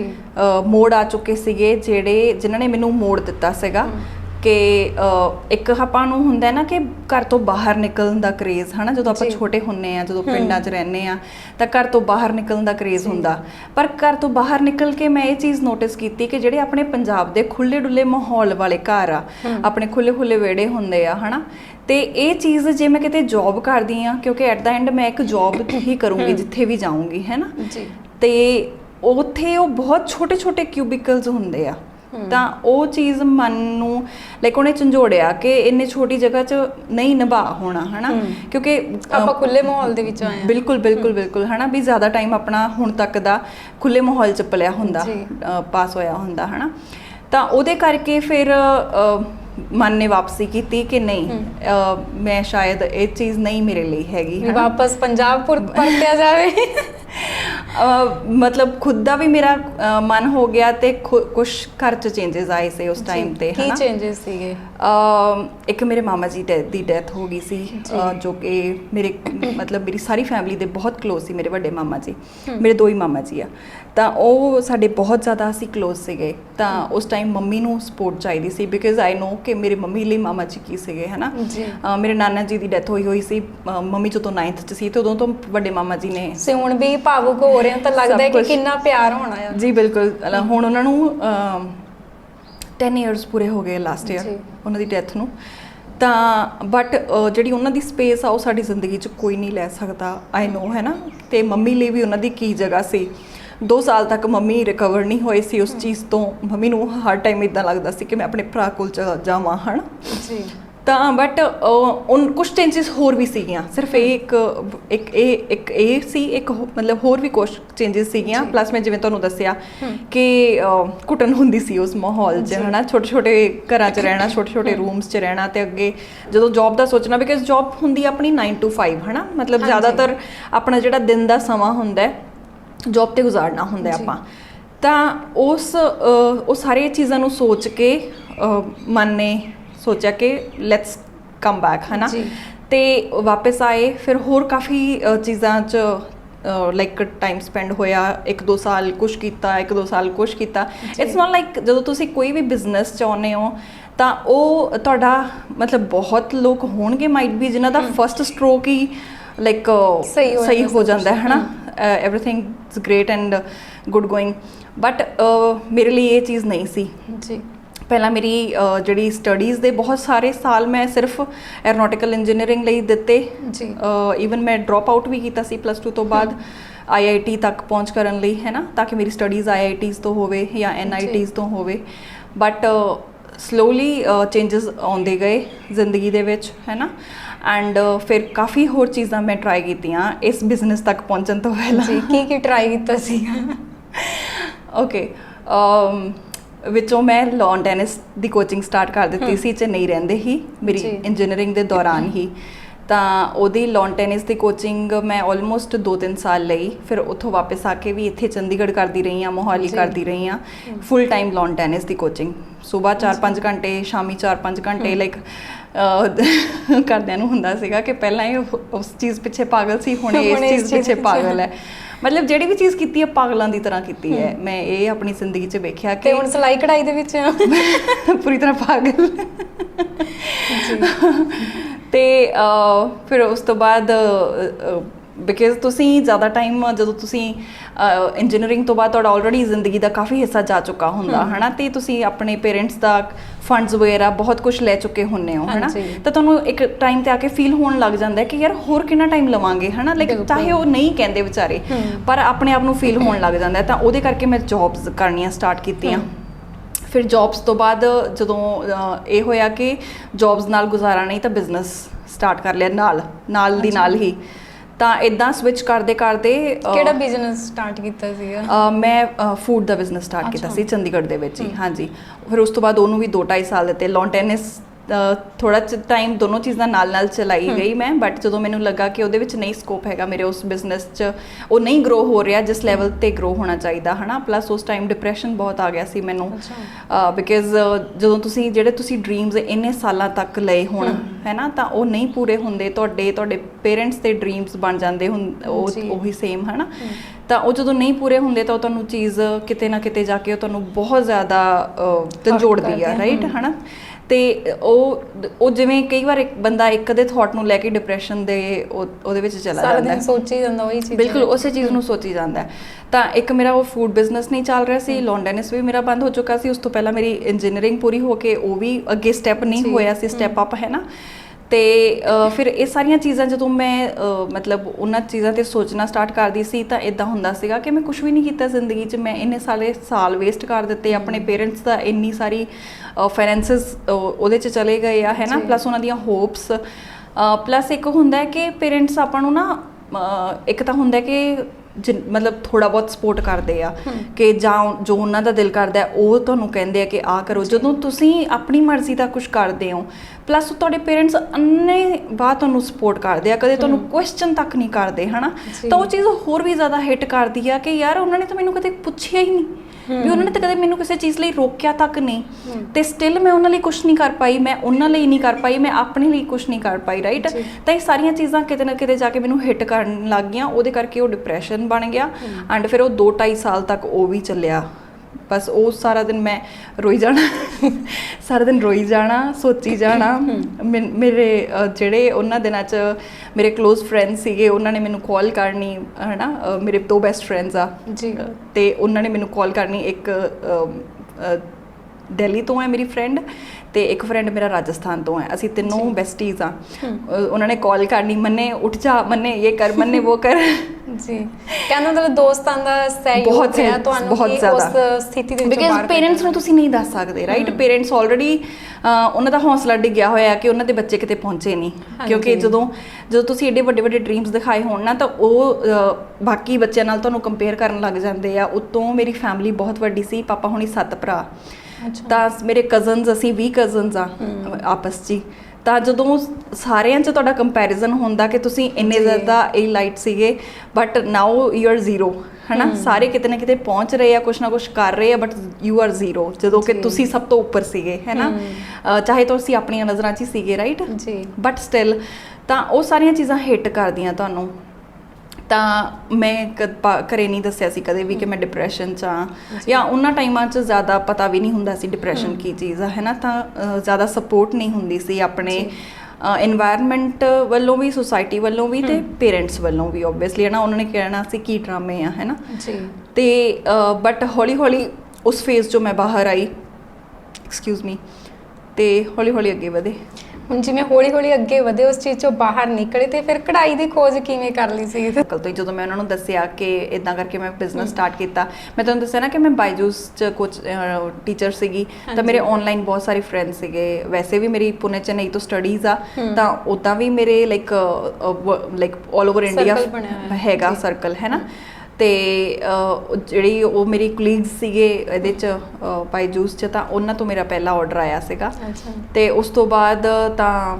ਮੋੜ ਆ ਚੁੱਕੇ ਸੀਗੇ ਜਿਹੜੇ ਜਿਨ੍ਹਾਂ ਨੇ ਮੈਨੂੰ ਮੋੜ ਦਿੱਤਾ ਸੀਗਾ। ਕਿ ਇੱਕ ਆਪਾਂ ਨੂੰ ਹੁੰਦਾ ਹੈ ਨਾ ਕਿ ਘਰ ਤੋਂ ਬਾਹਰ ਨਿਕਲਣ ਦਾ ਕਰੇਜ਼ ਹਨਾ? ਜਦੋਂ ਆਪਾਂ। ਛੋਟੇ ਹੁੰਨੇ ਆ ਜਦੋਂ ਪਿੰਡਾਂ 'ਚ ਰਹਿੰਦੇ ਆ ਤਾਂ ਘਰ ਤੋਂ ਬਾਹਰ ਨਿਕਲਣ ਦਾ ਕਰੇਜ਼। ਹੁੰਦਾ। ਪਰ ਘਰ ਤੋਂ ਬਾਹਰ ਨਿਕਲ ਕੇ ਮੈਂ ਇਹ ਚੀਜ਼ ਨੋਟਿਸ ਕੀਤੀ ਕਿ ਜਿਹੜੇ ਆਪਣੇ ਪੰਜਾਬ ਦੇ ਖੁੱਲੇ ਡੁੱਲੇ ਮਾਹੌਲ ਵਾਲੇ ਘਰ ਆ ਆਪਣੇ ਖੁੱਲੇ ਖੁੱਲੇ ਵਿਹੜੇ ਹੁੰਦੇ ਆ ਹਨਾ? ਤੇ ਇਹ ਚੀਜ਼ ਜੇ ਮੈਂ ਕਿਤੇ ਜੌਬ ਕਰਦੀ ਆ ਕਿਉਂਕਿ ਐਟ ਦਾ ਐਂਡ ਮੈਂ ਇੱਕ ਜੌਬ ਹੀ ਕਰੂੰਗੀ ਜਿੱਥੇ ਵੀ ਜਾਊਂਗੀ ਹੈਨਾ? ਜੀ। ਤੇ ਉੱਥੇ ਉਹ ਬਹੁਤ ਛੋਟੇ ਛੋਟੇ ਕਿਊਬਿਕਲਸ ਹੁੰਦੇ ਆ। ਤਾਂ ਉਹ ਚੀਜ਼ ਮਨ ਨੂੰ ਲਾਈਕ ਉਹਨੇ ਝੰਜੋੜਿਆ ਕਿ ਇੰਨੇ ਛੋਟੀ ਜਗ੍ਹਾ 'ਚ ਨਹੀਂ ਨਿਭਾ ਹੋਣਾ ਹਨਾ। ਕਿਉਂਕਿ ਆਪਾਂ ਖੁੱਲੇ ਮਾਹੌਲ ਦੇ ਵਿੱਚ ਆਏ ਆ ਬਿਲਕੁਲ ਬਿਲਕੁਲ ਬਿਲਕੁਲ ਹਨਾ? ਵੀ ਜ਼ਿਆਦਾ ਟਾਈਮ ਆਪਣਾ ਹੁਣ ਤੱਕ ਦਾ ਖੁੱਲੇ ਮਾਹੌਲ 'ਚ ਪਲਿਆ ਹੁੰਦਾ ਪਾਸ ਹੋਇਆ ਹੁੰਦਾ ਹਨਾ? ਤਾਂ ਉਹਦੇ ਕਰਕੇ ਫਿਰ ਮਨ ਨੇ ਵਾਪਸੀ ਕੀਤੀ ਕਿ ਨਹੀਂ? ਮੈਂ ਸ਼ਾਇਦ ਇਹ ਚੀਜ਼ ਨਹੀਂ ਮੇਰੇ ਲਈ ਹੈਗੀ ਹਨਾ? ਵਾਪਸ ਪੰਜਾਬ ਪੁਰ ਪਰਤਿਆ ਜਾਵੇ। [laughs] ਮਤਲਬ ਖੁਦ ਦਾ ਵੀ ਮੇਰਾ ਮਨ ਹੋ ਗਿਆ ਤੇ ਕੁਝ ਘਰ ਚ ਚੇਂਜਸ ਆਏ ਸੀ ਉਸ ਟਾਈਮ ਤੇ ਕੀ ਚੇਂਜਸ ਸੀਗੇ? ਇੱਕ ਮੇਰੇ ਮਾਮਾ ਜੀ ਡੈ- ਦੀ ਡੈਥ ਹੋ ਗਈ ਸੀ ਜੋ। ਕਿ ਮੇਰੇ [coughs] ਮਤਲਬ ਮੇਰੀ ਸਾਰੀ ਫੈਮਿਲੀ ਦੇ ਬਹੁਤ ਕਲੋਜ਼ ਸੀ ਮੇਰੇ ਵੱਡੇ ਮਾਮਾ ਜੀ। ਮੇਰੇ ਦੋ ਹੀ ਮਾਮਾ ਜੀ ਆ। ਤਾਂ ਉਹ ਸਾਡੇ ਬਹੁਤ ਜ਼ਿਆਦਾ ਅਸੀਂ ਕਲੋਜ਼ ਸੀਗੇ। ਤਾਂ ਉਸ ਟਾਈਮ ਮੰਮੀ ਨੂੰ ਸਪੋਰਟ ਚਾਹੀਦੀ ਸੀ ਬਿਕਾਜ਼ ਆਈ ਨੋ ਕਿ ਮੇਰੇ ਮੰਮੀ ਲਈ ਮਾਮਾ ਜੀ ਕੀ ਸੀਗੇ ਹਨਾ? ਜੀ। ਮੇਰੇ ਨਾਨਾ ਜੀ ਦੀ ਡੈਥ ਹੋਈ ਹੋਈ ਸੀ ਅਹ, ਮੰਮੀ ਜਦੋਂ 9th ਚ ਸੀ ਤੇ ਉਦੋਂ ਤੋਂ ਵੱਡੇ ਮਾਮਾ ਜੀ ਨੇ ਸੇ ਹੁਣ ਵੀ ਭਾਵੁਕ ਹੋ ਰਹੇ ਹੋ ਤਾਂ ਲੱਗਦਾ ਹੈ ਕਿ ਕਿੰਨਾ ਪਿਆਰ ਹੋਣਾ ਆ। ਜੀ ਬਿਲਕੁਲ। ਹੁਣ ਉਹਨਾਂ ਨੂੰ 10 ਇਅਰਸ ਪੂਰੇ ਹੋ ਗਏ ਲਾਸਟ ਈਅਰ ਜੀ। ਉਹਨਾਂ ਦੀ ਡੈਥ ਨੂੰ। ਤਾਂ ਬਟ ਜਿਹੜੀ ਉਹਨਾਂ ਦੀ ਸਪੇਸ ਆ ਉਹ ਸਾਡੀ ਜ਼ਿੰਦਗੀ 'ਚ ਕੋਈ ਨਹੀਂ ਲੈ ਸਕਦਾ ਆਈ ਨੋ ਹੈ ਨਾ? ਤੇ ਮੰਮੀ ਲਈ ਵੀ ਉਹਨਾਂ ਦੀ ਕੀ ਜਗ੍ਹਾ ਸੀ? 2 ਸਾਲ ਤੱਕ ਮੰਮੀ ਰਿਕਵਰ ਨਹੀਂ ਹੋਏ ਸੀ ਉਸ ਚੀਜ਼ ਤੋਂ। ਮੰਮੀ ਨੂੰ ਹਰ ਟਾਈਮ ਇਦਾਂ ਲੱਗਦਾ ਸੀ ਕਿ ਮੈਂ ਆਪਣੇ ਭਰਾ ਕੋਲ ਚਲਾ ਜਾਵਾਂ ਹਨਾ? ਜੀ। ਤਾਂ ਬਟ ਉਹ ਕੁਝ ਚੇਂਜਸ ਹੋਰ ਵੀ ਸੀਗੀਆਂ ਸਿਰਫ ਇਹ ਇੱਕ ਇੱਕ ਇਹ ਇੱਕ ਇਹ ਸੀ ਇੱਕ ਮਤਲਬ ਹੋਰ ਵੀ ਕੁਝ ਚੇਂਜਸ ਸੀਗੀਆਂ। ਪਲੱਸ ਮੈਂ ਜਿਵੇਂ ਤੁਹਾਨੂੰ ਦੱਸਿਆ ਕਿ ਅ, ਘੁਟਨ ਹੁੰਦੀ ਸੀ ਉਸ ਮਾਹੌਲ 'ਚ। ਹਨਾ ਛੋਟੇ ਛੋਟੇ ਘਰਾਂ 'ਚ ਰਹਿਣਾ ਛੋਟੇ ਛੋਟੇ ਰੂਮਸ 'ਚ ਰਹਿਣਾ ਤੇ ਅੱਗੇ ਜਦੋਂ ਜੌਬ ਦਾ ਸੋਚਣਾ ਬਿਕਾਜ਼ ਜੌਬ ਹੁੰਦੀ ਆਪਣੀ 9 to 5 ਹਨਾ ਮਤਲਬ। ਜ਼ਿਆਦਾਤਰ ਆਪਣਾ ਜਿਹੜਾ ਦਿਨ ਦਾ ਸਮਾਂ ਹੁੰਦਾ ਹੈ ਜੌਬ ਤੇ ਗੁਜ਼ਾਰਨਾ ਹੁੰਦਾ। ਆਪਾਂ ਤਾਂ ਉਸ ਉਹ ਸਾਰੀਆਂ ਚੀਜ਼ਾਂ ਨੂੰ ਸੋਚ ਕੇ ਮਨ ਨੇ ਸੋਚਿਆ ਕਿ ਲੈਟਸ ਕਮ ਬੈਕ ਹਨਾ। ਤੇ ਵਾਪਸ ਆਏ ਫਿਰ ਹੋਰ ਕਾਫੀ ਚੀਜ਼ਾਂ 'ਚ ਲਾਈਕ ਟਾਈਮ ਸਪੈਂਡ ਹੋਇਆ ਇੱਕ ਦੋ ਸਾਲ ਕੁਝ ਕੀਤਾ ਇੱਕ ਦੋ ਸਾਲ ਕੁਝ ਕੀਤਾ। ਇਟਸ ਨਾਟ ਲਾਈਕ ਜਦੋਂ ਤੁਸੀਂ ਕੋਈ ਵੀ ਬਿਜ਼ਨਸ ਚਾਹੁੰਦੇ ਹੋ ਤਾਂ ਉਹ ਤੁਹਾਡਾ ਮਤਲਬ ਬਹੁਤ ਲੋਕ ਹੋਣਗੇ ਮਾਈਟ ਵੀ ਜਿਨ੍ਹਾਂ ਦਾ ਫਰਸਟ ਸਟ੍ਰੋਕ ਹੀ ਲਾਈਕ ਸਹੀ ਹੋ ਜਾਂਦਾ ਹੋ ਕੁਛ। ਹਨਾ? Everything is great and good going but ਮੇਰੇ ਲਈ ਇਹ ਚੀਜ਼ ਨਹੀਂ ਸੀ। ਜੀ। ਪਹਿਲਾਂ ਮੇਰੀ ਜਿਹੜੀ ਸਟੱਡੀਜ਼ ਦੇ ਬਹੁਤ ਸਾਰੇ ਸਾਲ ਮੈਂ ਸਿਰਫ ਐਰੋਨੋਟਿਕਲ ਇੰਜੀਨੀਅਰਿੰਗ ਲਈ ਦਿੱਤੇ। ਜੀ। ਇਵਨ ਮੈਂ ਡ੍ਰੌਪ ਆਊਟ ਵੀ ਕੀਤਾ ਸੀ ਪਲੱਸ 2 ਤੋਂ ਬਾਅਦ ਆਈਆਈਟੀ ਤੱਕ ਪਹੁੰਚ ਕਰਨ ਲਈ ਹੈ ਨਾ? ਤਾਂ ਕਿ ਮੇਰੀ ਸਟੱਡੀਜ਼ ਆਈਆਈਟੀਜ਼ ਤੋਂ ਹੋਵੇ ਜਾਂ ਐਨਆਈਟੀਜ਼ ਤੋਂ ਹੋਵੇ। ਬਟ ਸਲੋਲੀ ਚੇਂजेस ਆਉਂਦੇ ਗਏ ਜ਼ਿੰਦਗੀ ਦੇ ਵਿੱਚ ਹੈ ਨਾ? ਐਂਡ ਫਿਰ ਕਾਫੀ ਹੋਰ ਚੀਜ਼ਾਂ ਮੈਂ ਟਰਾਈ ਕੀਤੀਆਂ ਇਸ ਬਿਜ਼ਨਸ ਤੱਕ ਪਹੁੰਚਣ ਤੋਂ ਪਹਿਲਾਂ। ਜੀ ਕੀ ਕੀ ਟਰਾਈ ਕੀਤਾ ਸੀਗਾ ਓਕੇ [laughs] ਅਮ ਵਿੱਚੋਂ ਮੈਂ ਲੌਨ ਟੈਨਿਸ ਦੀ ਕੋਚਿੰਗ ਸਟਾਰਟ ਕਰ ਦਿੱਤੀ ਸੀ ਚੇਨਈ ਰਹਿੰਦੇ ਹੀ ਮੇਰੀ। ਇੰਜੀਨੀਅਰਿੰਗ ਦੇ ਦੌਰਾਨ ਹੀ। ਤਾਂ ਉਹਦੀ ਲੌਨ ਟੈਨਿਸ ਦੀ ਕੋਚਿੰਗ ਮੈਂ ਆਲਮੋਸਟ 2-3 ਸਾਲ ਲਈ ਫਿਰ ਉੱਥੋਂ ਵਾਪਸ ਆ ਕੇ ਵੀ ਇੱਥੇ ਚੰਡੀਗੜ੍ਹ ਕਰਦੀ ਰਹੀ ਹਾਂ ਮੋਹਾਲੀ। ਕਰਦੀ ਰਹੀ ਹਾਂ। ਫੁੱਲ ਟਾਈਮ ਲੌਨ ਟੈਨਿਸ ਦੀ ਕੋਚਿੰਗ ਸਵੇਰ 4-5 ਘੰਟੇ ਸ਼ਾਮੀ 4-5 ਘੰਟੇ ਲਾਈਕ ਕਰਦਿਆਂ ਨੂੰ ਹੁੰਦਾ ਸੀਗਾ ਕਿ ਪਹਿਲਾਂ ਇਹ ਉਸ ਚੀਜ਼ ਪਿੱਛੇ ਪਾਗਲ ਸੀ ਹੁਣ ਇਸ ਚੀਜ਼ ਪਿੱਛੇ। ਪਾਗਲ ਹੈ। ਮਤਲਬ ਜਿਹੜੀ ਵੀ ਚੀਜ਼ ਕੀਤੀ ਹੈ ਪਾਗਲਾਂ ਦੀ ਤਰ੍ਹਾਂ ਕੀਤੀ ਹੈ। ਮੈਂ ਇਹ ਆਪਣੀ ਜ਼ਿੰਦਗੀ 'ਚ ਵੇਖਿਆ ਤੇ ਕਿ ਹੁਣ ਸਿਲਾਈ ਕਢਾਈ ਦੇ ਵਿੱਚ? [laughs] ਪੂਰੀ ਤਰ੍ਹਾਂ ਪਾਗਲ। ਤੇ ਅਹ, ਫਿਰ ਉਸ ਤੋਂ ਬਾਅਦ ਬਿਕਾਜ਼ ਤੁਸੀਂ ਜ਼ਿਆਦਾ ਟਾਈਮ ਜਦੋਂ ਤੁਸੀਂ ਇੰਜੀਨੀਅਰਿੰਗ ਤੋਂ ਬਾਅਦ ਤੁਹਾਡਾ ਆਲਰੇਡੀ ਜ਼ਿੰਦਗੀ ਦਾ ਕਾਫੀ ਹਿੱਸਾ ਜਾ ਚੁੱਕਾ ਹੁੰਦਾ ਹਨਾ ਤੇ ਤੁਸੀਂ ਆਪਣੇ ਪੇਰੈਂਟਸ ਦਾ ਫੰਡਸ ਵਗੈਰਾ ਬਹੁਤ ਕੁਝ ਲੈ ਚੁੱਕੇ ਹੁੰਨੇ ਹੋ ਹਨਾ। ਤਾਂ ਤੁਹਾਨੂੰ ਇੱਕ ਟਾਈਮ ਤੇ ਆ ਕੇ ਫੀਲ ਹੋਣ ਲੱਗ ਜਾਂਦਾ ਹੈ ਕਿ ਯਾਰ ਹੋਰ ਕਿੰਨਾ ਟਾਈਮ ਲਵਾਂਗੇ ਹਨਾ ਬਿਲਕੁਲ। ਚਾਹੇ ਉਹ ਨਹੀਂ ਕਹਿੰਦੇ ਵਿਚਾਰੇ। ਪਰ ਆਪਣੇ ਆਪ ਨੂੰ ਫੀਲ ਹੋਣ ਲੱਗ ਜਾਂਦਾ ਹੈ ਤਾਂ ਉਹਦੇ ਕਰਕੇ ਮੈਂ ਜੌਬਸ ਕਰਨੀਆਂ ਸਟਾਰਟ ਕੀਤੀਆਂ ਫਿਰ ਜੌਬਸ ਤੋਂ ਬਾਅਦ ਜਦੋਂ ਇਹ ਹੋਇਆ ਕਿ ਜੌਬਸ ਨਾਲ ਗੁਜ਼ਾਰਾ ਨਹੀਂ ਤਾਂ ਬਿਜ਼ਨਸ ਸਟਾਰਟ ਕਰ ਲਿਆ ਨਾਲ ਨਾਲ ਦੀ। ਨਾਲ ਹੀ ਤਾਂ ਇਦਾਂ ਸਵਿਚ ਕਰਦੇ ਕਰਦੇ ਕਿਹੜਾ ਬਿਜ਼ਨਸ ਸਟਾਰਟ ਕੀਤਾ ਸੀਗਾ ਅਹ, ਮੈਂ ਫੂਡ ਦਾ ਬਿਜ਼ਨਸ ਸਟਾਰਟ ਕੀਤਾ। ਸੀ ਚੰਡੀਗੜ੍ਹ ਦੇ ਵਿੱਚ ਹੀ ਹਾਂਜੀ ਫਿਰ ਉਸ ਤੋਂ ਬਾਅਦ ਉਹਨੂੰ ਵੀ 2.5 ਸਾਲ ਦਿੱਤੇ ਲੌਨ ਟੈਨਿਸ ਥੋੜਾ ਟਾਈਮ ਦੋਨੋਂ ਚੀਜ਼ਾਂ ਨਾਲ ਨਾਲ ਚਲਾਈ ਗਈ ਮੈਂ ਬਟ ਜਦੋਂ ਮੈਨੂੰ ਲੱਗਾ ਕਿ ਉਹਦੇ ਵਿੱਚ ਨਹੀਂ ਸਕੋਪ ਹੈਗਾ ਮੇਰੇ ਉਸ ਬਿਜ਼ਨਸ 'ਚ ਉਹ ਨਹੀਂ ਗਰੋ ਹੋ ਰਿਹਾ ਜਿਸ ਲੈਵਲ ਤੇ ਗਰੋ ਹੋਣਾ ਚਾਹੀਦਾ ਹਨਾ? ਪਲੱਸ ਉਸ ਟਾਈਮ ਡਿਪਰੈਸ਼ਨ ਬਹੁਤ ਆ ਗਿਆ ਸੀ ਮੈਨੂੰ। ਬਿਕਾਜ਼ ਜਦੋਂ ਤੁਸੀਂ ਜਿਹੜੇ ਤੁਸੀਂ ਡ੍ਰੀਮਸ ਇੰਨੇ ਸਾਲਾਂ ਤੱਕ ਲਏ ਹੋਣ ਹੈ ਨਾ ਤਾਂ ਉਹ ਨਹੀਂ ਪੂਰੇ ਹੁੰਦੇ ਤੁਹਾਡੇ ਤੁਹਾਡੇ ਪੇਰੈਂਟਸ ਦੇ ਡ੍ਰੀਮਸ ਬਣ ਜਾਂਦੇ ਹੁਣ ਉਹ। ਉਹੀ ਸੇਮ ਹੈ ਨਾ ਤਾਂ ਉਹ ਜਦੋਂ ਨਹੀਂ ਪੂਰੇ ਹੁੰਦੇ ਤਾਂ ਉਹ ਤੁਹਾਨੂੰ ਚੀਜ਼ ਕਿਤੇ ਨਾ ਕਿਤੇ ਜਾ ਕੇ ਉਹ ਤੁਹਾਨੂੰ ਬਹੁਤ ਜ਼ਿਆਦਾ ਕਰਦੇ ਆ ਰਾਈਟ। ਹਨਾ? ਤੇ ਉਹ ਉਹ ਜਿਵੇਂ ਕਈ ਵਾਰ ਇੱਕ ਬੰਦਾ ਇੱਕ ਦੇ ਥਾਟ ਨੂੰ ਲੈ ਕੇ ਡਿਪਰੈਸ਼ਨ ਦੇ ਉਹ- ਉਹਦੇ ਵਿੱਚ ਚਲਾ ਸਾਰਾ ਜਾਂਦਾ ਹੈ। ਦਿਨ ਸੋਚੀ ਜਾਂਦਾ ਉਹੀ ਚੀਜ਼ ਬਿਲਕੁਲ ਉਸੇ ਚੀਜ਼ ਨੂੰ ਸੋਚੀ ਜਾਂਦਾ ਹੈ। ਤਾਂ ਇੱਕ ਮੇਰਾ ਉਹ ਫੂਡ ਬਿਜ਼ਨਸ ਨਹੀਂ ਚੱਲ ਰਿਹਾ ਸੀ ਲੌਂਡਨਸ ਵੀ ਮੇਰਾ ਬੰਦ ਹੋ ਚੁੱਕਾ ਸੀ ਉਸ ਤੋਂ ਪਹਿਲਾਂ ਮੇਰੀ ਇੰਜੀਨੀਅਰਿੰਗ ਪੂਰੀ ਹੋ ਕੇ ਉਹ ਵੀ ਅੱਗੇ ਸਟੈਪ ਨਹੀਂ ਹੋਇਆ ਸੀ ਸਟੈਪ ਅਪ ਹੈ ਨਾ। ਤੇ ਫਿਰ ਇਹ ਸਾਰੀਆਂ ਚੀਜ਼ਾਂ ਜਦੋਂ ਮੈਂ ਮਤਲਬ ਉਹਨਾਂ ਚੀਜ਼ਾਂ ਤੇ ਸੋਚਣਾ ਸਟਾਰਟ ਕਰਦੀ ਸੀ ਤਾਂ ਇਦਾਂ ਹੁੰਦਾ ਸੀਗਾ ਕਿ ਮੈਂ ਕੁਝ ਵੀ ਨਹੀਂ ਕੀਤਾ ਜ਼ਿੰਦਗੀ 'ਚ ਮੈਂ ਇੰਨੇ ਸਾਲੇ ਸਾਲ ਵੇਸਟ ਕਰ ਦਿੱਤੇ ਆਪਣੇ ਪੇਰੈਂਟਸ ਦਾ ਇੰਨੀ ਸਾਰੀ ਫਾਈਨੈਂਸਸ ਉਹਦੇ 'ਚ ਚਲੇ ਗਏ ਆ ਹੈ ਨਾ ਜੀ। ਪਲੱਸ ਉਹਨਾਂ ਦੀਆਂ ਹੋਪਸ ਪਲੱਸ ਇੱਕ ਹੁੰਦਾ ਹੈ ਕਿ ਪੇਰੈਂਟਸ ਆਪਾਂ ਨੂੰ ਨਾ ਇੱਕ ਤਾਂ ਹੁੰਦਾ ਕਿ ਮਤਲਬ ਥੋੜਾ ਬਹੁਤ ਸਪੋਰਟ ਕਰਦੇ ਆ। ਕਿ ਜਾਂ ਜੋ ਉਹਨਾਂ ਦਾ ਦਿਲ ਕਰਦਾ ਹੈ, ਉਹ ਤੁਹਾਨੂੰ ਕਹਿੰਦੇ ਆ ਕਿ ਆ ਕਰੋ। ਜਦੋਂ ਤੁਸੀਂ ਆਪਣੀ ਮਰਜ਼ੀ ਦਾ ਕੁਝ ਕਰਦੇ ਹੋ ਪਲੱਸ ਤੁਹਾਡੇ ਪੇਰੈਂਟਸ ਅੰਨੇ ਬਾਅਦ ਤੁਹਾਨੂੰ ਸਪੋਰਟ ਕਰਦੇ ਆ ਕਦੇ ਤੁਹਾਨੂੰ ਕੁਐਸਚਨ ਤੱਕ ਨਹੀਂ ਕਰਦੇ ਹਨਾ। ਤਾਂ ਉਹ ਚੀਜ਼ ਹੋਰ ਵੀ ਜ਼ਿਆਦਾ ਹਿੱਟ ਕਰਦੀ ਆ ਕਿ ਯਾਰ ਉਹਨਾਂ ਨੇ ਤਾਂ ਮੈਨੂੰ ਕਦੇ ਪੁੱਛਿਆ ਹੀ ਨਹੀਂ। ਵੀ ਉਹਨਾਂ ਨੇ ਤਾਂ ਕਦੇ ਮੈਨੂੰ ਕਿਸੇ ਚੀਜ਼ ਲਈ ਰੋਕਿਆ ਤੱਕ ਨਹੀਂ। ਤੇ ਸਟਿਲ ਮੈਂ ਉਹਨਾਂ ਲਈ ਕੁਝ ਨਹੀਂ ਕਰ ਪਾਈ ਮੈਂ ਉਹਨਾਂ ਲਈ ਨਹੀਂ ਕਰ ਪਾਈ ਮੈਂ ਆਪਣੇ ਲਈ ਕੁਝ ਨਹੀਂ ਕਰ ਪਾਈ ਰਾਈਟ। ਤਾਂ ਇਹ ਸਾਰੀਆਂ ਚੀਜ਼ਾਂ ਕਿਤੇ ਨਾ ਕਿਤੇ ਜਾ ਕੇ ਮੈਨੂੰ ਹਿੱਟ ਕਰਨ ਲੱਗ ਗਈਆਂ ਉਹਦੇ ਕਰਕੇ ਉਹ ਡਿਪਰੈਸ਼ਨ ਬਣ ਗਿਆ ਐਂਡ ਫਿਰ ਉਹ 2.5 ਸਾਲ ਤੱਕ ਉਹ ਵੀ ਚੱਲਿਆ ਬਸ ਉਹ ਸਾਰਾ ਦਿਨ ਮੈਂ ਰੋਈ ਜਾਣਾ ਸਾਰਾ ਦਿਨ ਰੋਈ ਜਾਣਾ ਸੋਚੀ ਜਾਣਾ। ਮੇਰੇ ਜਿਹੜੇ ਉਹਨਾਂ ਦਿਨਾਂ 'ਚ ਮੇਰੇ ক্লোਜ਼ ਫਰੈਂਡ ਸੀਗੇ ਉਹਨਾਂ ਨੇ ਮੈਨੂੰ ਕਾਲ ਕਰਨੀ ਹਨਾ ਮੇਰੇ ਦੋ ਬੈਸਟ ਫਰੈਂਡਸ ਆ। ਜੀ। ਤੇ ਉਹਨਾਂ ਨੇ ਮੈਨੂੰ ਕਾਲ ਕਰਨੀ ਇੱਕ ਦਿੱਲੀ ਤੋਂ ਹੈ ਮੇਰੀ ਫਰੈਂਡ ਤੇ ਇੱਕ ਫਰੈਂਡ ਮੇਰਾ ਰਾਜਸਥਾਨ ਤੋਂ ਹੈ। ਅਸੀਂ ਤਿੰਨੋਂ। ਬੈਸਟੀਜ਼ ਆ ਉਹਨਾਂ ਨੇ ਕਾਲ ਕਰਨੀ ਮੰਨੇ ਉੱਠ ਜਾ ਮੰਨੇ ਇਹ ਕਰ ਮੰਨੇ ਉਹ ਕਰ। ਜੀ। ਕਹਿੰਦਾ ਮਤਲਬ ਦੋਸਤਾਂ ਦਾ ਸਹਿਯੋਗ ਬਹੁਤ ਹੈ ਤੁਹਾਨੂੰ ਬਹੁਤ ਜ਼ਿਆਦਾ। ਉਸ ਸਥਿਤੀ ਦੇ ਵਿੱਚੋਂ ਬਿਕਾਜ਼ ਪੇਰੈਂਟਸ ਨੂੰ ਤੁਸੀਂ ਨਹੀਂ ਦੱਸ ਸਕਦੇ ਰਾਈਟ ਪੇਰੈਂਟਸ ਆਲਰੇਡੀ ਉਹਨਾਂ ਦਾ ਹੌਸਲਾ ਡਿੱਗਿਆ ਹੋਇਆ ਕਿ ਉਹਨਾਂ ਦੇ ਬੱਚੇ ਕਿਤੇ ਪਹੁੰਚੇ ਨਹੀਂ। ਕਿਉਂਕਿ ਜਦੋਂ ਜਦੋਂ ਤੁਸੀਂ ਏਡੇ ਵੱਡੇ ਵੱਡੇ ਡ੍ਰੀਮਸ ਦਿਖਾਏ ਹੋਣ ਨਾ ਤਾਂ ਉਹ ਬਾਕੀ ਬੱਚਿਆਂ ਨਾਲ ਤੁਹਾਨੂੰ ਕੰਪੇਅਰ ਕਰਨ ਲੱਗ ਜਾਂਦੇ ਆ। ਉਤੋਂ ਮੇਰੀ ਫੈਮਿਲੀ ਬਹੁਤ ਵੱਡੀ ਸੀ ਪਾਪਾ ਹੁਣੀ ਸੱਤ ਭਰਾ। ਤਾਂ ਮੇਰੇ ਕਜ਼ਨਸ ਅਸੀਂ 20 ਕਜ਼ਨਸ ਆ ਆਪਸ 'ਚ। ਤਾਂ ਜਦੋਂ ਸਾਰਿਆਂ 'ਚ ਤੁਹਾਡਾ ਕੰਪੈਰੀਜ਼ਨ ਹੁੰਦਾ ਕਿ ਤੁਸੀਂ ਇੰਨੇ। ਜ਼ਿਆਦਾ ਇਲਾਈਟ ਸੀਗੇ but now you are zero ਹਨਾ? ਸਾਰੇ ਕਿਤੇ ਨਾ ਕਿਤੇ ਪਹੁੰਚ ਰਹੇ ਆ ਕੁਛ ਨਾ ਕੁਛ ਕਰ ਰਹੇ ਆ ਬਟ ਯੂ ਆਰ ਜ਼ੀਰੋ ਜਦੋਂ ਕਿ। ਤੁਸੀਂ ਸਭ ਤੋਂ ਉੱਪਰ ਸੀਗੇ ਹੈਨਾ? ਚਾਹੇ ਤੁਸੀਂ ਆਪਣੀਆਂ ਨਜ਼ਰਾਂ 'ਚ ਹੀ ਸੀਗੇ ਰਾਈਟ ਜੀ। ਬਟ ਸਟਿਲ ਤਾਂ ਉਹ ਸਾਰੀਆਂ ਚੀਜ਼ਾਂ ਹਿੱਟ ਕਰਦੀਆਂ ਤੁਹਾਨੂੰ। ਤਾਂ ਮੈਂ ਘਰੇ ਨਹੀਂ ਦੱਸਿਆ ਸੀ ਕਦੇ ਵੀ ਕਿ ਮੈਂ ਡਿਪਰੈਸ਼ਨ 'ਚ ਆ ਜਾਂ ਉਹਨਾਂ ਟਾਈਮਾਂ 'ਚ ਜ਼ਿਆਦਾ ਪਤਾ ਵੀ ਨਹੀਂ ਹੁੰਦਾ ਸੀ ਡਿਪਰੈਸ਼ਨ ਕੀ ਚੀਜ਼ ਆ ਹੈ ਨਾ? ਤਾਂ ਜ਼ਿਆਦਾ ਸਪੋਰਟ ਨਹੀਂ ਹੁੰਦੀ ਸੀ ਆਪਣੇ এনवायरमेंट ਵੱਲੋਂ ਵੀ ਸੋਸਾਇਟੀ ਵੱਲੋਂ ਵੀ ਤੇ ਪੇਰੈਂਟਸ ਵੱਲੋਂ ਵੀ ਆਬਵੀਅਸਲੀ ਹੈ ਨਾ? ਉਹਨਾਂ ਨੇ ਕਹਿਣਾ ਸੀ ਕੀ ਡਰਾਮੇ ਆ ਹੈ ਨਾ? ਜੀ। ਤੇ ਬਟ ਹੌਲੀ ਹੌਲੀ ਉਸ ਫੇਸ 'ਚੋਂ ਮੈਂ ਬਾਹਰ ਆਈ ਐਕਸਕਿਊਜ਼ ਮੀ ਤੇ ਹੌਲੀ ਹੌਲੀ ਅੱਗੇ ਵਧੇ। ਹੁਣ ਜਿਵੇਂ ਹੌਲੀ ਹੌਲੀ ਅੱਗੇ ਵਧੇ ਉਸ ਚੀਜ਼ ਚੋਂ ਬਾਹਰ ਨਿਕਲੇ ਤੇ ਫਿਰ ਕਢਾਈ ਦੀ ਖੋਜ ਕਿਵੇਂ ਕਰ ਲਈ ਸੀ? ਕਲ ਤੋਂ ਹੀ ਜਦੋਂ ਮੈਂ ਉਹਨਾਂ ਨੂੰ ਦੱਸਿਆ ਕਿ ਇਦਾਂ ਕਰਕੇ ਮੈਂ ਬਿਜ਼ਨਸ ਸਟਾਰਟ ਕੀਤਾ ਮੈਂ ਤੁਹਾਨੂੰ ਦੱਸਿਆ ਨਾ ਕਿ ਮੈਂ ਬਾਈਜੂਸ ਚ ਕੁਝ ਟੀਚਰ ਸੀਗੀ ਤਾਂ ਮੇਰੇ ਆਨਲਾਈਨ ਬਹੁਤ ਸਾਰੇ ਫਰੈਂਡ ਸੀਗੇ। ਵੈਸੇ ਵੀ ਮੇਰੀ ਪੁਨੇ ਚੇਨਈ ਤੋਂ ਸਟੱਡੀਜ਼ ਆ ਤਾਂ ਉਦਾਂ ਵੀ ਮੇਰੇ ਲਾਈਕ ਲਾਈਕ 올 ਓਵਰ ਇੰਡੀਆ। ਹੈਗਾ ਸਰਕਲ ਹੈ ਨਾ? ਤੇ ਜਿਹੜੀ ਉਹ ਮੇਰੀ ਕੁਲੀਗਸ ਸੀਗੇ ਇਹਦੇ ਚ ਬਾਈਜੂਸ ਚ ਤਾਂ ਉਹਨਾਂ ਤੋਂ ਮੇਰਾ ਪਹਿਲਾ ਆਰਡਰ ਆਇਆ ਸੀਗਾ। ਤੇ ਉਸ ਤੋਂ ਬਾਅਦ ਤਾਂ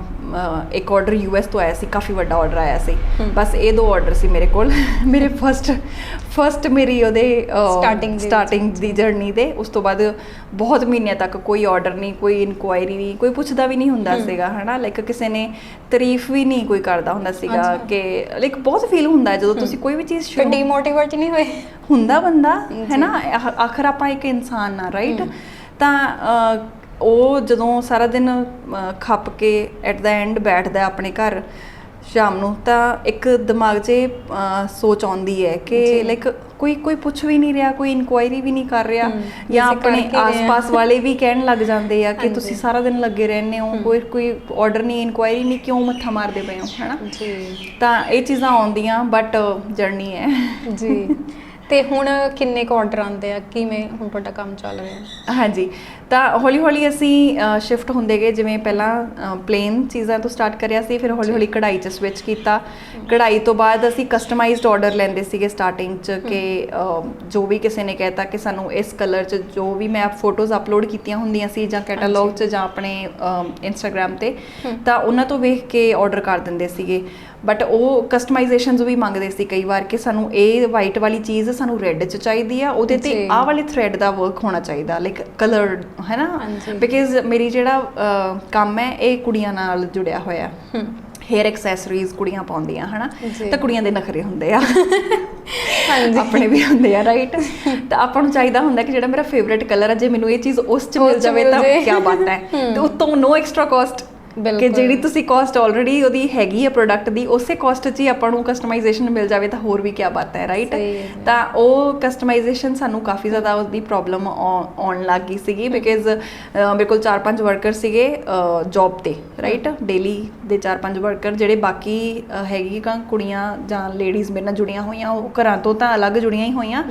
ਇੱਕ ਆਰਡਰ ਯੂਐਸ ਤੋਂ ਆਇਆ ਸੀ ਕਾਫੀ ਵੱਡਾ ਆਰਡਰ ਆਇਆ ਸੀ। ਬਸ ਇਹ ਦੋ ਆਰਡਰ ਸੀ ਮੇਰੇ ਕੋਲ [laughs] ਮੇਰੇ ਫਰਸਟ ਫਰਸਟ ਮੇਰੀ ਉਹਦੇ ਦੇ ਸਟਾਰਟਿੰਗ ਦੀ ਜਰਨੀ ਦੇ ਉਸ ਤੋਂ ਬਾਅਦ ਬਹੁਤ ਮਹੀਨਿਆਂ ਤੱਕ ਕੋਈ ਆਰਡਰ ਨਹੀਂ ਕੋਈ ਇਨਕੁਆਇਰੀ ਨਹੀਂ ਕੋਈ ਪੁੱਛਦਾ ਵੀ ਨਹੀਂ ਹੁੰਦਾ। ਸੀਗਾ ਹਨਾ ਲਾਈਕ ਕਿਸੇ ਨੇ ਤਾਰੀਫ ਵੀ ਨਹੀਂ ਕੋਈ ਕਰਦਾ ਹੁੰਦਾ ਸੀਗਾ। ਕਿ ਲਾਈਕ ਬਹੁਤ ਫੀਲ ਹੁੰਦਾ ਜਦੋਂ ਤੁਸੀਂ। ਕੋਈ ਵੀ ਚੀਜ਼ ਸ਼ੁਰੂ ਡੀਮੋਟੀਵੇਟ ਨਹੀਂ ਹੋਏ ਹੁੰਦਾ ਬੰਦਾ। ਹੈ ਨਾ ਆਖ- ਆਖਰ ਆਪਾਂ ਇੱਕ ਇਨਸਾਨ ਆ ਰਾਈਟ। ਤਾਂ ਉਹ ਜਦੋਂ ਸਾਰਾ ਦਿਨ ਖੱਪ ਕੇ ਐਟ ਦਾ ਐਂਡ ਬੈਠਦਾ ਆਪਣੇ ਘਰ ਸ਼ਾਮ ਨੂੰ ਤਾਂ ਇੱਕ ਦਿਮਾਗ 'ਚ ਸੋਚ ਆਉਂਦੀ ਹੈ ਕਿ। ਲਾਈਕ ਕੋਈ ਕੋਈ ਪੁੱਛ ਵੀ ਨਹੀਂ ਰਿਹਾ ਕੋਈ ਇਨਕੁਆਇਰੀ ਵੀ ਨਹੀਂ ਕਰ ਰਿਹਾ ਜਾਂ ਆਪਣੇ। ਆਸ-ਪਾਸ ਵਾਲੇ ਵੀ ਕਹਿਣ ਲੱਗ ਜਾਂਦੇ ਆ ਕਿ। ਤੁਸੀਂ ਸਾਰਾ ਦਿਨ ਲੱਗੇ ਰਹਿੰਦੇ ਹੋ। ਕੋਈ ਕੋਈ ਆਰਡਰ ਨਹੀਂ ਇਨਕੁਆਇਰੀ ਨਹੀਂ ਕਿਉਂ ਮੱਥਾ ਮਾਰਦੇ ਪਏ ਹੋ ਹੈਨਾ ਜੀ ਤਾਂ ਇਹ ਚੀਜ਼ਾਂ ਆਉਂਦੀਆਂ ਬਟ ਜਰਨੀ ਹੈ ਜੀ ਤੇ ਹੁਣ ਕਿੰਨੇ ਕੁ ਆਰਡਰ ਆਉਂਦੇ ਆ? ਕਿਵੇਂ ਹੁਣ ਤੁਹਾਡਾ ਕੰਮ ਚੱਲ ਰਿਹਾ? ਹਾਂਜੀ। ਤਾਂ ਹੌਲੀ ਹੌਲੀ ਅਸੀਂ ਸ਼ਿਫਟ ਹੁੰਦੇ ਗਏ। ਜਿਵੇਂ ਪਹਿਲਾਂ ਪਲੇਨ ਚੀਜ਼ਾਂ ਤੋਂ ਸਟਾਰਟ ਕਰਿਆ ਸੀ ਫਿਰ ਹੌਲੀ ਹੌਲੀ ਕਢਾਈ 'ਚ ਸਵਿਚ ਕੀਤਾ। ਕਢਾਈ ਤੋਂ ਬਾਅਦ ਅਸੀਂ ਕਸਟਮਾਈਜ਼ਡ ਆਰਡਰ ਲੈਂਦੇ ਸੀਗੇ ਸਟਾਰਟਿੰਗ 'ਚ ਕਿ ਜੋ ਵੀ ਕਿਸੇ ਨੇ ਕਹਿਤਾ ਕਿ ਸਾਨੂੰ ਇਸ ਕਲਰ 'ਚ ਜੋ ਵੀ ਮੈਂ ਫੋਟੋਜ਼ ਅਪਲੋਡ ਕੀਤੀਆਂ ਹੁੰਦੀਆਂ ਸੀ ਜਾਂ ਕੈਟਾਲੌਗ 'ਚ ਜਾਂ ਆਪਣੇ ਇੰਸਟਾਗ੍ਰam ਤੇ। ਤਾਂ ਉਹਨਾਂ ਤੋਂ ਵੇਖ ਕੇ ਆਰਡਰ ਕਰ ਦਿੰਦੇ ਸੀਗੇ। ਬਟ ਉਹ ਕਸਟਮਾਈਜ਼ੇਸ਼ਨਸ ਵੀ ਮੰਗਦੇ ਸੀ ਕਈ ਵਾਰ ਕਿ ਸਾਨੂੰ ਇਹ ਵਾਈਟ ਵਾਲੀ ਚੀਜ਼ ਸਾਨੂੰ ਰੈੱਡ 'ਚ ਚਾਹੀਦੀ ਆ ਉਹਦੇ ਤੇ। ਆਹ ਵਾਲੇ ਥ੍ਰੈਡ ਦਾ ਵਰਕ ਹੋਣਾ ਚਾਹੀਦਾ ਲਾਈਕ ਕਲਰ ਹੈ ਨਾ। ਬਿਕਾਜ਼ ਮੇਰੀ ਜਿਹੜਾ ਕੰਮ ਹੈ ਇਹ ਕੁੜੀਆਂ ਨਾਲ ਜੁੜਿਆ ਹੋਇਆ ਹੇਅਰ ਐਕਸੈਸਰੀਜ਼ ਕੁੜੀਆਂ ਪਾਉਂਦੀਆਂ ਹਨਾ। ਤਾਂ ਕੁੜੀਆਂ ਦੇ ਨਖਰੇ ਹੁੰਦੇ ਆ ਹਾਂਜੀ ਆਪਣੇ ਵੀ ਹੁੰਦੇ ਆ ਰਾਈਟ ਤਾਂ ਆਪਾਂ ਨੂੰ ਚਾਹੀਦਾ ਹੁੰਦਾ ਕਿ ਜਿਹੜਾ ਮੇਰਾ ਫੇਵਰਿਟ ਕਲਰ ਹੈ ਜੇ ਮੈਨੂੰ ਇਹ ਚੀਜ਼ ਉਸ ਚ ਮਿਲ ਜਾਵੇ ਤਾਂ। ਕੀ ਬਾਤ ਹੈ। ਤੇ ਉਤੋਂ ਨੋ ਐਕਸਟਰਾ ਕਾਸਟ ਕਿ। ਜਿਹੜੀ ਤੁਸੀਂ ਕਾਸਟ ਆਲਰੇਡੀ ਉਹਦੀ ਹੈਗੀ ਹੈ ਪ੍ਰੋਡਕਟ ਦੀ ਉਸੇ ਕਾਸਟ 'ਚ ਹੀ ਆਪਾਂ ਨੂੰ ਕਸਟਮਾਈਜ਼ੇਸ਼ਨ ਮਿਲ ਜਾਵੇ ਤਾਂ ਹੋਰ ਵੀ ਕੀ ਬਾਤ ਹੈ ਰਾਈਟ। ਤਾਂ ਉਹ ਕਸਟਮਾਈਜ਼ੇਸ਼ਨ ਸਾਨੂੰ ਕਾਫੀ ਜ਼ਿਆਦਾ ਉਹਦੀ ਪ੍ਰੋਬਲਮ ਆਉਣ ਲੱਗ ਗਈ ਸੀਗੀ ਬਿਕਾਜ਼ ਮੇਰੇ ਕੋਲ 4-5 ਵਰਕਰ ਸੀਗੇ ਜੌਬ ਤੇ ਰਾਈਟ ਡੇਲੀ ਦੇ 4-5 ਵਰਕਰ ਜਿਹੜੇ ਬਾਕੀ ਅਹ, ਹੈਗੀਆਂ ਕੁੜੀਆਂ ਜਾਂ ਲੇਡੀਜ਼ ਮੇਰੇ ਨਾਲ ਜੁੜੀਆਂ ਹੋਈਆਂ ਉਹ ਘਰਾਂ ਤੋਂ ਤਾਂ ਅਲੱਗ ਜੁੜੀਆਂ ਹੀ ਹੋਈਆਂ।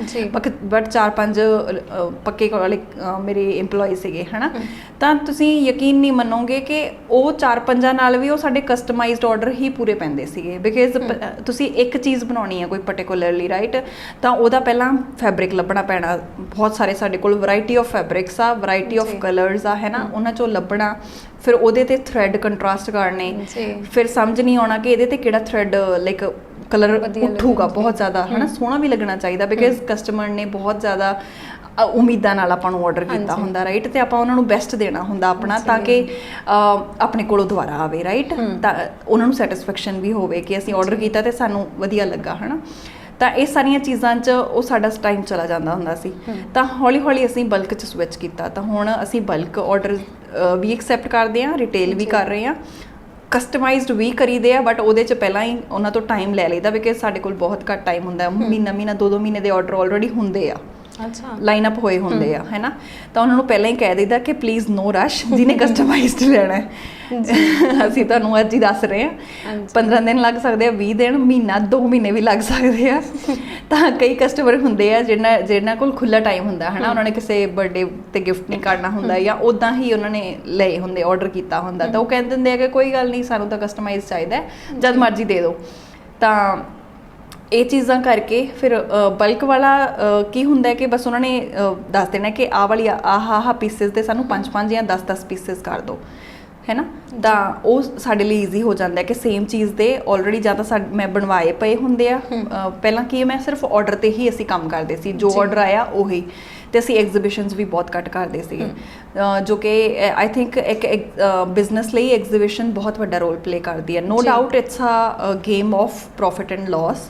ਬਟ 4-5 ਪੱਕੇ ਮੇਰੇ EMPLOYE ਸੀਗੇ ਹਨਾ ਤਾਂ ਤੁਸੀਂ ਯਕੀਨ ਨਹੀਂ ਮੰਨੋਗੇ ਕਿ ਉਹ 4-5 ਨਾਲ ਵੀ ਉਹ ਸਾਡੇ ਕਸਟਮਾਈਜ਼ਡ ਆਰਡਰ ਹੀ ਪੂਰੇ ਪੈਂਦੇ ਸੀਗੇ। ਬਿਕਾਜ਼ ਤੁਸੀਂ ਇੱਕ ਚੀਜ਼ ਬਣਾਉਣੀ ਹੈ ਕੋਈ ਪਾਰਟਿਕੂਲਰਲੀ ਰਾਈਟ ਤਾਂ ਉਹਦਾ ਪਹਿਲਾਂ ਫੈਬਰਿਕ ਲੱਭਣਾ ਪੈਣਾ। ਬਹੁਤ ਸਾਰੇ ਸਾਡੇ ਕੋਲ ਵੈਰਾਈਟੀ ਆਫ ਫੈਬਰਿਕਸ ਆ ਵੈਰਾਈਟੀ ਆਫ। ਕਲਰਸ ਆ ਹੈ ਨਾ? ਉਹਨਾਂ ਚੋਂ ਲੱਭਣਾ। ਫਿਰ ਉਹਦੇ ਤੇ ਥ੍ਰੈਡ ਕੰਟਰਾਸਟ ਕਰਨੇ। ਫਿਰ ਸਮਝ ਨਹੀਂ ਆਉਣਾ ਕਿ ਇਹਦੇ ਤੇ ਕਿਹੜਾ ਥ੍ਰੈਡ ਲਾਈਕ ਕਲਰ ਉੱਠੂਗਾ ਬਹੁਤ ਜ਼ਿਆਦਾ ਹੈ ਨਾ ਸੋਹਣਾ ਵੀ ਲੱਗਣਾ ਚਾਹੀਦਾ ਬਿਕਾਜ਼ ਕਸਟਮਰ ਨੇ ਬਹੁਤ ਜ਼ਿਆਦਾ ਉਮੀਦਾਂ ਨਾਲ ਆਪਾਂ ਨੂੰ ਆਰਡਰ ਕੀਤਾ। ਹੁੰਦਾ ਰਾਈਟ ਤੇ ਆਪਾਂ ਉਹਨਾਂ ਨੂੰ ਬੈਸਟ ਦੇਣਾ ਹੁੰਦਾ ਆਪਣਾ ਤਾਂ। ਕਿ ਆਪਣੇ ਕੋਲੋਂ ਦੁਬਾਰਾ ਆਵੇ ਰਾਈਟ। ਤਾਂ ਉਹਨਾਂ ਨੂੰ ਸੈਟੀਸਫੈਕਸ਼ਨ ਵੀ ਹੋਵੇ ਕਿ ਅਸੀਂ ਆਰਡਰ ਕੀਤਾ ਤੇ ਸਾਨੂੰ ਵਧੀਆ ਲੱਗਾ ਹਨਾ? ਤਾਂ ਇਹ ਸਾਰੀਆਂ ਚੀਜ਼ਾਂ 'ਚ ਉਹ ਸਾਡਾ ਟਾਈਮ ਚਲਾ ਜਾਂਦਾ ਹੁੰਦਾ ਸੀ। ਤਾਂ ਹੌਲੀ ਹੌਲੀ ਅਸੀਂ ਬਲਕ 'ਚ ਸਵਿਚ ਕੀਤਾ। ਤਾਂ ਹੁਣ ਅਸੀਂ ਬਲਕ ਆਰਡਰ ਵੀ ਐਕਸੈਪਟ ਕਰਦੇ ਹਾਂ ਰਿਟੇਲ ਵੀ। ਕਰ ਰਹੇ ਹਾਂ ਕਸਟਮਾਈਜ਼ਡ ਵੀ ਕਰੀਦੇ ਆ ਬਟ ਉਹਦੇ 'ਚ ਪਹਿਲਾਂ ਹੀ ਉਹਨਾਂ ਤੋਂ ਟਾਈਮ ਲੈ ਲਈਦਾ ਬਿਕਾਜ਼ ਸਾਡੇ ਕੋਲ ਬਹੁਤ ਘੱਟ ਟਾਈਮ ਹੁੰਦਾ। ਮਹੀਨਾ ਮਹੀਨਾ ਦੋ ਦੋ ਮਹੀਨੇ ਦੇ ਆਰਡਰ ਆਲਰੇਡੀ ਹੁੰਦੇ ਆ ਅੱਛਾ। ਲਾਈਨ ਅਪ ਹੋਏ ਹੁੰਦੇ ਆ ਹੈਨਾ? ਤਾਂ ਉਹਨਾਂ ਨੂੰ ਪਹਿਲਾਂ ਹੀ ਕਹਿ ਦਿੰਦਾ ਕਿ ਪਲੀਜ਼ ਨੋ ਰਸ਼ ਜਿਹਨੇ ਕਸਟਮਾਈਜ਼ਡ ਲੈਣਾ ਹੈ। [laughs] ਅਸੀਂ ਤੁਹਾਨੂੰ ਅੱਜ ਹੀ ਦੱਸ ਰਹੇ ਹਾਂ। ਹਾਂਜੀ। 15 ਦਿਨ ਲੱਗ ਸਕਦੇ ਆ 20 ਦਿਨ ਮਹੀਨਾ 2 ਮਹੀਨੇ ਵੀ ਲੱਗ ਸਕਦੇ ਆ। [laughs] ਤਾਂ ਕਈ ਕਸਟਮਰ ਹੁੰਦੇ ਆ ਜਿਹਨਾਂ ਜਿਹਨਾਂ ਕੋਲ ਖੁੱਲਾ ਟਾਈਮ ਹੁੰਦਾ ਹੈ ਨਾ ਉਹਨਾਂ ਨੇ ਕਿਸੇ ਬਰਥਡੇ ਤੇ ਗਿਫਟ ਨਹੀਂ ਕਰਨਾ ਹੁੰਦਾ ਜਾਂ ਉਦਾਂ ਹੀ ਉਹਨਾਂ ਨੇ ਲਏ ਹੁੰਦੇ ਆਰਡਰ ਕੀਤਾ ਹੁੰਦਾ। ਤਾਂ ਉਹ ਕਹਿੰਦੇ ਹੁੰਦੇ ਆ ਕਿ ਕੋਈ ਗੱਲ ਨਹੀਂ ਸਾਨੂੰ ਤਾਂ ਕਸਟਮਾਈਜ਼ ਚਾਹੀਦਾ ਜਦ ਮਰਜ਼ੀ ਦੇ ਦਿਓ। ਤਾਂ ਇਹ ਚੀਜ਼ਾਂ ਕਰਕੇ ਫਿਰ ਬਲਕ ਵਾਲਾ ਕੀ ਹੁੰਦਾ ਹੈ ਕਿ ਬਸ ਉਹਨਾਂ ਨੇ ਦੱਸ ਦੇਣਾ ਕਿ ਆਹ ਵਾਲੀ ਆਹ ਆਹ ਪੀਸਸ ਦੇ ਸਾਨੂੰ 5-5 ਜਾਂ 10-10 ਪੀਸਸ ਕਰ ਦਿਓ ਹੈ ਨਾ? ਤਾਂ ਉਹ ਸਾਡੇ ਲਈ ਈਜ਼ੀ ਹੋ ਜਾਂਦਾ ਹੈ ਕਿ ਸੇਮ ਚੀਜ਼ ਦੇ ਆਲਰੇਡੀ ਜਾਂ ਤਾਂ ਮੈਂ ਬਣਵਾਏ ਪਏ ਹੁੰਦੇ ਆ। ਪਹਿਲਾਂ ਕੀ ਮੈਂ ਸਿਰਫ ਆਰਡਰ ਤੇ ਹੀ ਅਸੀਂ ਕੰਮ ਕਰਦੇ ਸੀ। ਜੋ ਜੀ। ਆਰਡਰ ਆਇਆ ਉਹੀ। ਤੇ ਅਸੀਂ ਐਗਜ਼ੀਬਿਸ਼ਨਸ ਵੀ ਬਹੁਤ ਘੱਟ ਕਰਦੇ ਸੀਗੇ ਅ, ਜੋ ਕਿ ਆਈ ਥਿੰਕ ਇੱਕ ਬਿਜ਼ਨਸ ਲਈ ਐਗਜ਼ੀਬਿਸ਼ਨ ਬਹੁਤ ਵੱਡਾ ਰੋਲ ਪਲੇ ਕਰਦੀ ਹੈ no. Doubt it's a game of profit and loss.